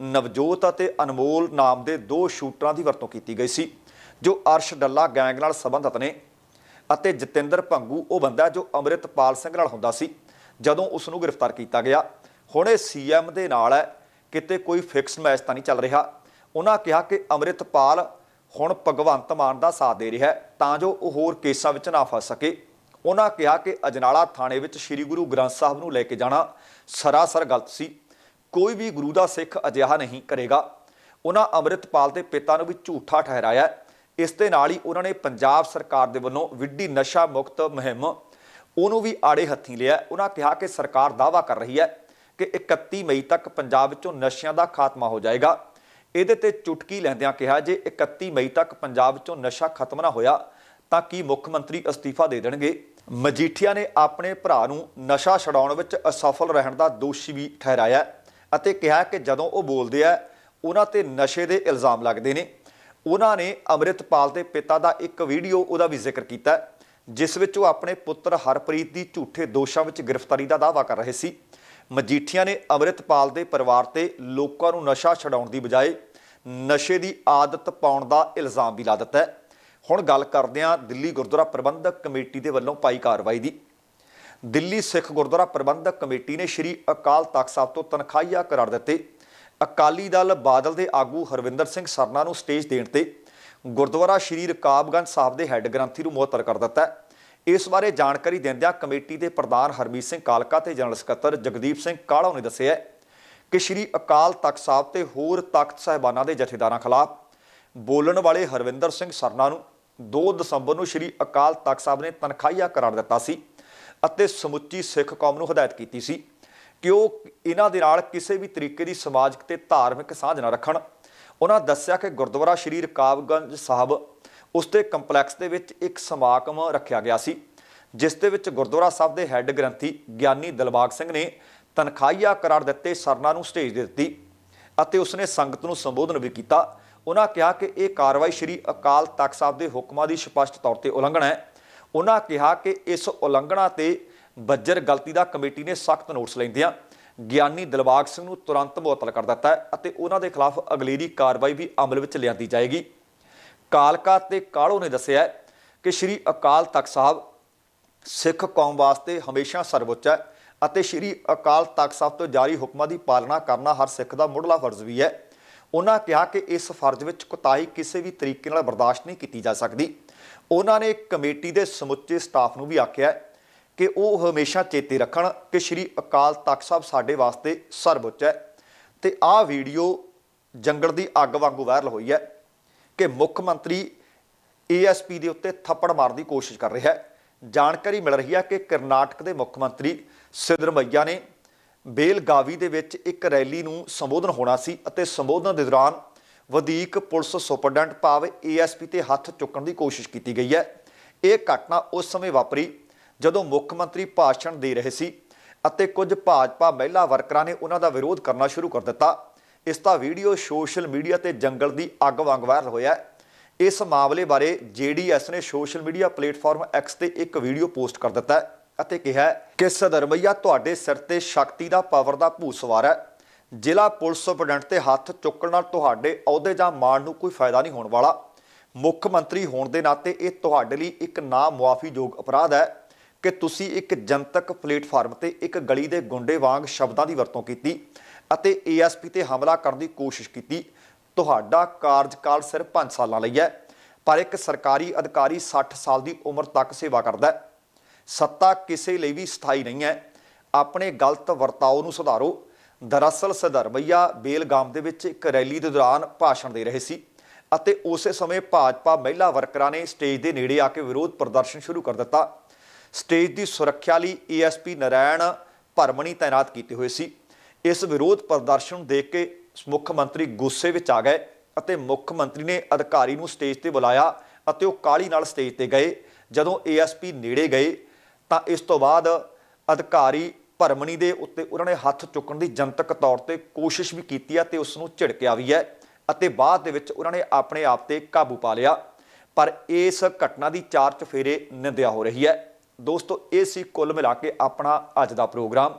ਨਵਜੋਤ ਅਤੇ ਅਨਮੋਲ ਨਾਮ ਦੇ ਦੋ ਸ਼ੂਟਰਾਂ ਦੀ ਵਰਤੋਂ ਕੀਤੀ ਗਈ ਸੀ, ਜੋ ਅਰਸ਼ ਡੱਲਾ ਗੈਂਗ ਨਾਲ ਸੰਬੰਧਿਤ ਨੇ ਅਤੇ ਜਤਿੰਦਰ ਭੰਗੂ ਉਹ ਬੰਦਾ ਜੋ ਅੰਮ੍ਰਿਤਪਾਲ ਸਿੰਘ ਨਾਲ ਹੁੰਦਾ ਸੀ, ਜਦੋਂ ਉਸ ਨੂੰ ਗ੍ਰਿਫਤਾਰ ਕੀਤਾ ਗਿਆ। ਹੁਣ ਇਹ ਸੀਐਮ ਦੇ ਨਾਲ ਹੈ, ਕਿਤੇ ਕੋਈ ਫਿਕਸ ਮੈਚ ਤਾਂ ਨਹੀਂ ਚੱਲ ਰਿਹਾ। ਉਹਨਾਂ ਕਿਹਾ ਕਿ ਅੰਮ੍ਰਿਤਪਾਲ ਹੁਣ ਭਗਵੰਤ ਮਾਨ ਦਾ ਸਾਥ ਦੇ ਰਿਹਾ ਤਾਂ ਜੋ ਉਹ ਹੋਰ ਕੇਸਾਂ ਵਿੱਚ ਨਾ ਫਸ ਸਕੇ। ਉਹਨਾਂ ਕਿਹਾ ਕਿ ਅਜਨਾਲਾ ਥਾਣੇ ਵਿੱਚ ਸ੍ਰੀ ਗੁਰੂ ਗ੍ਰੰਥ ਸਾਹਿਬ ਨੂੰ ਲੈ ਕੇ ਜਾਣਾ ਸਰਾਸਰ ਗਲਤ ਸੀ। ਕੋਈ ਵੀ ਗੁਰੂ ਦਾ ਸਿੱਖ ਅਜਿਹਾ ਨਹੀਂ ਕਰੇਗਾ। ਉਹਨਾਂ ਅੰਮ੍ਰਿਤਪਾਲ ਦੇ ਪਿਤਾ ਨੂੰ ਵੀ ਝੂਠਾ ਠਹਿਰਾਇਆ ਇਸ ਦੇ ਨਾਲ ਹੀ ਉਹਨਾਂ ਨੇ ਪੰਜਾਬ ਸਰਕਾਰ ਦੇ ਵੱਲੋਂ ਵਿੱਢੀ ਨਸ਼ਾ ਮੁਕਤ ਮੁਹਿੰਮ ਉਹਨੂੰ ਵੀ ਆੜੇ ਹੱਥੀਂ ਲਿਆ ਉਹਨਾਂ ਕਿਹਾ ਕਿ ਸਰਕਾਰ ਦਾਅਵਾ ਕਰ ਰਹੀ ਹੈ ਕਿ 31 ਮਈ ਤੱਕ ਪੰਜਾਬ ਵਿੱਚੋਂ ਨਸ਼ਿਆਂ ਦਾ ਖਾਤਮਾ ਹੋ ਜਾਏਗਾ। ਇਹਦੇ ਤੇ ਚੁਟਕੀ ਲੈਂਦਿਆਂ ਕਿਹਾ ਜੇ 31 ਮਈ ਤੱਕ ਪੰਜਾਬ ਵਿੱਚੋਂ ਨਸ਼ਾ ਖਤਮ ਨਾ ਹੋਇਆ, ਤਾਂ ਕੀ ਮੁੱਖ ਮੰਤਰੀ ਅਸਤੀਫਾ ਦੇ ਦੇਣਗੇ? ਮਜੀਠੀਆ ਨੇ ਆਪਣੇ ਭਰਾ ਨੂੰ ਨਸ਼ਾ ਛਡਾਉਣ ਵਿੱਚ ਅਸਫਲ ਰਹਿਣ ਦਾ ਦੋਸ਼ੀ ਵੀ ਠਹਿਰਾਇਆ ਅਤੇ ਕਿਹਾ ਕਿ ਜਦੋਂ ਉਹ ਬੋਲਦੇ ਆ, ਉਹਨਾਂ ਤੇ ਨਸ਼ੇ ਦੇ ਇਲਜ਼ਾਮ ਲੱਗਦੇ ਨੇ। ਉਹਨਾਂ ਨੇ ਅੰਮ੍ਰਿਤਪਾਲ ਦੇ ਪਿਤਾ ਦਾ ਇੱਕ ਵੀਡੀਓ ਉਹਦਾ ਵੀ ਜ਼ਿਕਰ ਕੀਤਾ ਜਿਸ ਵਿੱਚ ਉਹ ਆਪਣੇ ਪੁੱਤਰ ਹਰਪ੍ਰੀਤ ਦੀ ਝੂਠੇ ਦੋਸ਼ਾਂ ਵਿੱਚ ਗ੍ਰਿਫਤਾਰੀ ਦਾ ਦਾਅਵਾ ਕਰ ਰਹੇ ਸੀ। ਮਜੀਠੀਆਂ ਨੇ ਅੰਮ੍ਰਿਤਪਾਲ ਦੇ ਪਰਿਵਾਰ ਤੇ ਲੋਕਾਂ ਨੂੰ ਨਸ਼ਾ ਛਡਾਉਣ ਦੀ ਬਜਾਏ ਨਸ਼ੇ ਦੀ ਆਦਤ ਪਾਉਣ ਦਾ ਇਲਜ਼ਾਮ ਵੀ ਲਾ ਦਿੱਤਾ ਹੈ। ਹੁਣ ਗੱਲ ਕਰਦੇ ਹਾਂ ਦਿੱਲੀ ਗੁਰਦੁਆਰਾ ਪ੍ਰਬੰਧਕ ਕਮੇਟੀ ਦੇ ਵੱਲੋਂ ਪਾਈ ਕਾਰਵਾਈ ਦੀ। ਦਿੱਲੀ ਸਿੱਖ ਗੁਰਦੁਆਰਾ ਪ੍ਰਬੰਧਕ ਕਮੇਟੀ ਨੇ ਸ਼੍ਰੀ ਅਕਾਲ ਤਖਤ ਸਾਹਿਬ ਤੋਂ ਤਨਖਾਹੀਆ ਕਰਾਰ ਦਿੱਤੇ। ਅਕਾਲੀ ਦਲ ਬਾਦਲ ਦੇ ਆਗੂ ਹਰਵਿੰਦਰ ਸਿੰਘ ਸਰਨਾ ਨੂੰ ਸਟੇਜ ਦੇਣ ਤੇ ਗੁਰਦੁਆਰਾ ਸ਼੍ਰੀ ਰਕਾਬਗੰਜ ਸਾਹਿਬ ਦੇ ਹੈੱਡ ਗ੍ਰੰਥੀ ਨੂੰ ਮੁਅੱਤਲ ਕਰ ਦਿੱਤਾ ਇਸ ਬਾਰੇ ਜਾਣਕਾਰੀ ਦਿੰਦਿਆਂ ਕਮੇਟੀ ਦੇ ਪ੍ਰਧਾਨ ਹਰਮੀਤ ਸਿੰਘ ਕਾਲਕਾ ਤੇ ਜਨਰਲ ਸਕੱਤਰ ਜਗਦੀਪ ਸਿੰਘ ਕਾਲਾ ਨੇ ਦੱਸਿਆ ਕਿ ਸ਼੍ਰੀ ਅਕਾਲ ਤਖਤ ਸਾਹਿਬ ਤੇ ਹੋਰ ਤਖਤ ਸਾਹਿਬਾਨਾਂ ਦੇ ਜਥੇਦਾਰਾਂ ਖਿਲਾਫ ਬੋਲਣ ਵਾਲੇ ਹਰਵਿੰਦਰ ਸਿੰਘ ਸਰਨਾ ਨੂੰ 2 ਦਸੰਬਰ ਨੂੰ ਸ਼੍ਰੀ ਅਕਾਲ ਤਖਤ ਸਾਹਿਬ ਨੇ ਤਨਖਾਹੀਆ ਕਰਾਰ ਦਿੱਤਾ ਸੀ ਅਤੇ ਸਮੁੱਚੀ ਸਿੱਖ ਕੌਮ ਨੂੰ ਹਦਾਇਤ ਕੀਤੀ ਸੀ ਕਿ ਉਹ ਇਹਨਾਂ ਦੇ ਨਾਲ ਕਿਸੇ ਵੀ ਤਰੀਕੇ ਦੀ ਸਮਾਜਿਕ ਤੇ ਧਾਰਮਿਕ ਸਾਂਝ ਨਾ ਰੱਖਣ। ਉਹਨਾਂ ਦੱਸਿਆ ਕਿ ਗੁਰਦੁਆਰਾ ਸ਼੍ਰੀ ਰਕਾਬਗੰਜ ਸਾਹਿਬ ਉਸ ਦੇ ਕੰਪਲੈਕਸ ਦੇ ਵਿੱਚ ਇੱਕ ਸਮਾਗਮ ਰੱਖਿਆ ਗਿਆ ਸੀ, ਜਿਸ ਦੇ ਵਿੱਚ ਗੁਰਦੁਆਰਾ ਸਾਹਿਬ ਦੇ ਹੈੱਡ ਗ੍ਰੰਥੀ ਗਿਆਨੀ ਦਿਲਬਾਗ ਸਿੰਘ ਨੇ ਤਨਖਾਹੀਆ ਕਰਾਰ ਦਿੱਤੇ ਸਰਨਾ ਨੂੰ ਸਟੇਜ ਦੇ ਦਿੱਤੀ ਅਤੇ ਉਸਨੇ ਸੰਗਤ ਨੂੰ ਸੰਬੋਧਨ ਵੀ ਕੀਤਾ। ਉਹਨਾਂ ਕਿਹਾ ਕਿ ਇਹ ਕਾਰਵਾਈ ਸ਼੍ਰੀ ਅਕਾਲ ਤਖਤ ਸਾਹਿਬ ਦੇ ਹੁਕਮਾਂ ਦੀ ਸਪਸ਼ਟ ਤੌਰ ਤੇ ਉਲੰਘਣਾ ਹੈ। ਉਹਨਾਂ ਕਿਹਾ ਕਿ ਇਸ ਉਲੰਘਣਾ ਤੇ ਬੱਜਰ ਗਲਤੀ ਦਾ ਕਮੇਟੀ ਨੇ ਸਖਤ ਨੋਟਿਸ ਲੈਂਦਿਆਂ ਗਿਆਨੀ ਦਿਲਬਾਗ ਸਿੰਘ ਨੂੰ ਤੁਰੰਤ ਮੁਅੱਤਲ ਕਰ ਦਿੱਤਾ ਅਤੇ ਉਹਨਾਂ ਦੇ ਖਿਲਾਫ ਅਗਲੇਰੀ ਕਾਰਵਾਈ ਵੀ ਅਮਲ ਵਿੱਚ ਲਿਆਂਦੀ ਜਾਏਗੀ। ਕਾਲਕਾ ਤੇ ਕਾਲੋ ਨੇ ਦੱਸਿਆ ਕਿ ਸ਼੍ਰੀ ਅਕਾਲ ਤਖਤ ਸਾਹਿਬ ਸਿੱਖ ਕੌਮ ਵਾਸਤੇ ਹਮੇਸ਼ਾ ਸਰਵਉੱਚ ਹੈ ਅਤੇ ਸ਼੍ਰੀ ਅਕਾਲ ਤਖਤ ਸਾਹਿਬ ਤੋਂ ਜਾਰੀ ਹੁਕਮਾਂ ਦੀ ਪਾਲਣਾ ਕਰਨਾ ਹਰ ਸਿੱਖ ਦਾ ਮੁੱਢਲਾ ਫਰਜ਼ ਵੀ ਹੈ। ਉਹਨਾਂ ਕਿਹਾ ਕਿ ਇਸ ਫਰਜ਼ ਵਿੱਚ ਕੁਤਾਹੀ ਕਿਸੇ ਵੀ ਤਰੀਕੇ ਨਾਲ ਬਰਦਾਸ਼ਤ ਨਹੀਂ ਕੀਤੀ ਜਾ ਸਕਦੀ। ਉਹਨਾਂ ਨੇ ਕਮੇਟੀ ਦੇ ਸਮੁੱਚੇ ਸਟਾਫ ਨੂੰ ਵੀ ਆਖਿਆ ਕਿ ਉਹ ਹਮੇਸ਼ਾ ਚੇਤੇ ਰੱਖਣ ਕਿ ਸ੍ਰੀ ਅਕਾਲ ਤਖਤ ਸਾਹਿਬ ਸਾਡੇ ਵਾਸਤੇ ਸਰਵਉੱਚ ਹੈ। ਤੇ ਆਹ ਵੀਡੀਓ ਜੰਗਲ ਦੀ ਅੱਗ ਵਾਂਗੂ ਵਾਇਰਲ ਹੋਈ ਹੈ। ਕਿ ਮੁੱਖ ਮੰਤਰੀ ਏਐਸਪੀ ਦੇ ਉੱਤੇ ਥੱਪੜ ਮਾਰਨ ਦੀ ਕੋਸ਼ਿਸ਼ ਕਰ ਰਿਹਾ ਹੈ। ਜਾਣਕਾਰੀ ਮਿਲ ਰਹੀ ਹੈ ਕਿ ਕਰਨਾਟਕ ਦੇ ਮੁੱਖ ਮੰਤਰੀ ਸਿਦਰਮਈਆ ਨੇ ਬੇਲਗਾਵੀ ਦੇ ਵਿੱਚ ਇੱਕ ਰੈਲੀ ਨੂੰ ਸੰਬੋਧਨ ਹੋਣਾ ਸੀ ਅਤੇ ਸੰਬੋਧਨ ਦੇ ਦੌਰਾਨ ਵਧੀਕ ਪੁਲਿਸ ਸੁਪਰਡੈਂਟ ਭਾਵ ਏਐਸਪੀ ਤੇ ਹੱਥ ਚੁੱਕਣ ਦੀ ਕੋਸ਼ਿਸ਼ ਕੀਤੀ ਗਈ ਹੈ। ਇਹ ਘਟਨਾ ਉਸ ਸਮੇਂ ਵਾਪਰੀ ਜਦੋਂ ਮੁੱਖ ਮੰਤਰੀ ਭਾਸ਼ਣ ਦੇ ਰਹੇ ਸੀ ਅਤੇ ਕੁਝ ਭਾਜਪਾ ਮਹਿਲਾ ਵਰਕਰਾਂ ਨੇ ਉਹਨਾਂ ਦਾ ਵਿਰੋਧ ਕਰਨਾ ਸ਼ੁਰੂ ਕਰ ਦਿੱਤਾ। ਇਸ ਦਾ ਵੀਡੀਓ ਸੋਸ਼ਲ ਮੀਡੀਆ ਤੇ ਜੰਗਲ ਦੀ ਅੱਗ ਵਾਂਗ ਵਾਇਰਲ ਹੋਇਆ ਇਸ ਮਾਮਲੇ ਬਾਰੇ ਜੇਡੀਐਸ ਨੇ ਸੋਸ਼ਲ ਮੀਡੀਆ ਪਲੇਟਫਾਰਮ ਐਕਸ ਤੇ ਇੱਕ ਵੀਡੀਓ ਪੋਸਟ ਕਰ ਦਿੱਤਾ ਅਤੇ ਕਿਹਾ ਕਿ ਸਦਰਮਈਆ ਤੁਹਾਡੇ ਸਿਰ ਤੇ ਸ਼ਕਤੀ ਦਾ ਪਾਵਰ ਦਾ ਭੂਤ ਸਵਾਰ ਹੈ। ਜ਼ਿਲ੍ਹਾ ਪੁਲਿਸ ਸੁਪਰਡੈਂਟ ਤੇ ਹੱਥ ਚੁੱਕਣ ਨਾਲ ਤੁਹਾਡੇ ਅਹੁਦੇ ਜਾਂ ਮਾਣ ਨੂੰ ਕੋਈ ਫਾਇਦਾ ਨਹੀਂ ਹੋਣ ਵਾਲਾ। ਮੁੱਖ ਮੰਤਰੀ ਹੋਣ ਦੇ ਨਾਤੇ ਇਹ ਤੁਹਾਡੇ ਲਈ ਇੱਕ ਨਾ ਮੁਆਫੀਯੋਗ ਅਪਰਾਧ ਹੈ ਕਿ ਤੁਸੀਂ ਇੱਕ ਜਨਤਕ ਪਲੇਟਫਾਰਮ ਤੇ ਇੱਕ ਗਲੀ ਦੇ ਗੁੰਡੇ ਵਾਂਗ ਸ਼ਬਦਾਂ ਦੀ ਵਰਤੋਂ ਕੀਤੀ। ਅਤੇ ਏਐਸਪੀ ਤੇ ਹਮਲਾ ਕਰਨ ਦੀ ਕੋਸ਼ਿਸ਼ ਕੀਤੀ। ਤੁਹਾਡਾ ਕਾਰਜਕਾਲ ਸਿਰਫ 5 ਸਾਲਾਂ ਲਈ ਹੈ, ਪਰ ਇੱਕ ਸਰਕਾਰੀ ਅਧਿਕਾਰੀ 60 ਸਾਲ ਦੀ ਉਮਰ ਤੱਕ ਸੇਵਾ ਕਰਦਾ ਹੈ। ਸੱਤਾ ਕਿਸੇ ਲਈ ਵੀ ਸਥਾਈ ਨਹੀਂ ਹੈ। ਆਪਣੇ ਗਲਤ ਵਰਤਾਓ ਨੂੰ ਸੁਧਾਰੋ। ਦਰਅਸਲ ਸਦਰਮਈਆ ਬੇਲਗਾਮ ਦੇ ਵਿੱਚ ਇੱਕ ਰੈਲੀ ਦੇ ਦੌਰਾਨ ਭਾਸ਼ਣ ਦੇ ਰਹੇ ਸੀ ਅਤੇ ਉਸੇ ਸਮੇਂ ਭਾਜਪਾ ਮਹਿਲਾ ਵਰਕਰਾਂ ਨੇ ਸਟੇਜ ਦੇ ਨੇੜੇ ਆ ਕੇ ਵਿਰੋਧ ਪ੍ਰਦਰਸ਼ਨ ਸ਼ੁਰੂ ਕਰ ਦਿੱਤਾ। ਸਟੇਜ ਦੀ ਸੁਰੱਖਿਆ ਲਈ ਏਐਸਪੀ ਨਰਾਇਣ ਭਰਮਣੀ ਤਾਇਨਾਤ ਕੀਤੇ ਹੋਏ ਸੀ। ਇਸ ਵਿਰੋਧ ਪ੍ਰਦਰਸ਼ਨ ਦੇਖ ਕੇ ਮੁੱਖ ਮੰਤਰੀ ਗੁੱਸੇ ਵਿੱਚ ਆ ਗਏ ਅਤੇ ਮੁੱਖ ਮੰਤਰੀ ਨੇ ਅਧਿਕਾਰੀ ਨੂੰ ਸਟੇਜ ਤੇ ਬੁਲਾਇਆ ਅਤੇ ਉਹ ਕਾਲੀ ਨਾਲ ਸਟੇਜ ਤੇ ਗਏ। ਜਦੋਂ ਏਐਸਪੀ ਨੇੜੇ ਗਏ ਤਾਂ ਇਸ ਤੋਂ ਬਾਅਦ ਅਧਿਕਾਰੀ ਭਰਮਣੀ ਦੇ ਉੱਤੇ ਉਹਨਾਂ ਨੇ ਹੱਥ ਚੁੱਕਣ ਦੀ ਜਨਤਕ ਤੌਰ ਤੇ ਕੋਸ਼ਿਸ਼ ਵੀ ਕੀਤੀ ਹੈ ਤੇ ਉਸ ਨੂੰ ਝਿੜਕਿਆ ਵੀ ਹੈ ਅਤੇ ਬਾਅਦ ਦੇ ਵਿੱਚ ਉਹਨਾਂ ਨੇ ਆਪਣੇ ਆਪ ਤੇ ਕਾਬੂ ਪਾ ਲਿਆ। ਪਰ ਇਸ ਘਟਨਾ ਦੀ ਚਾਰ ਚਫੇਰੇ ਨਿੰਦਿਆ ਹੋ ਰਹੀ ਹੈ। ਦੋਸਤੋ, ਇਹ ਸੀ ਕੁੱਲ ਮਿਲਾ ਕੇ ਆਪਣਾ ਅੱਜ ਦਾ ਪ੍ਰੋਗਰਾਮ।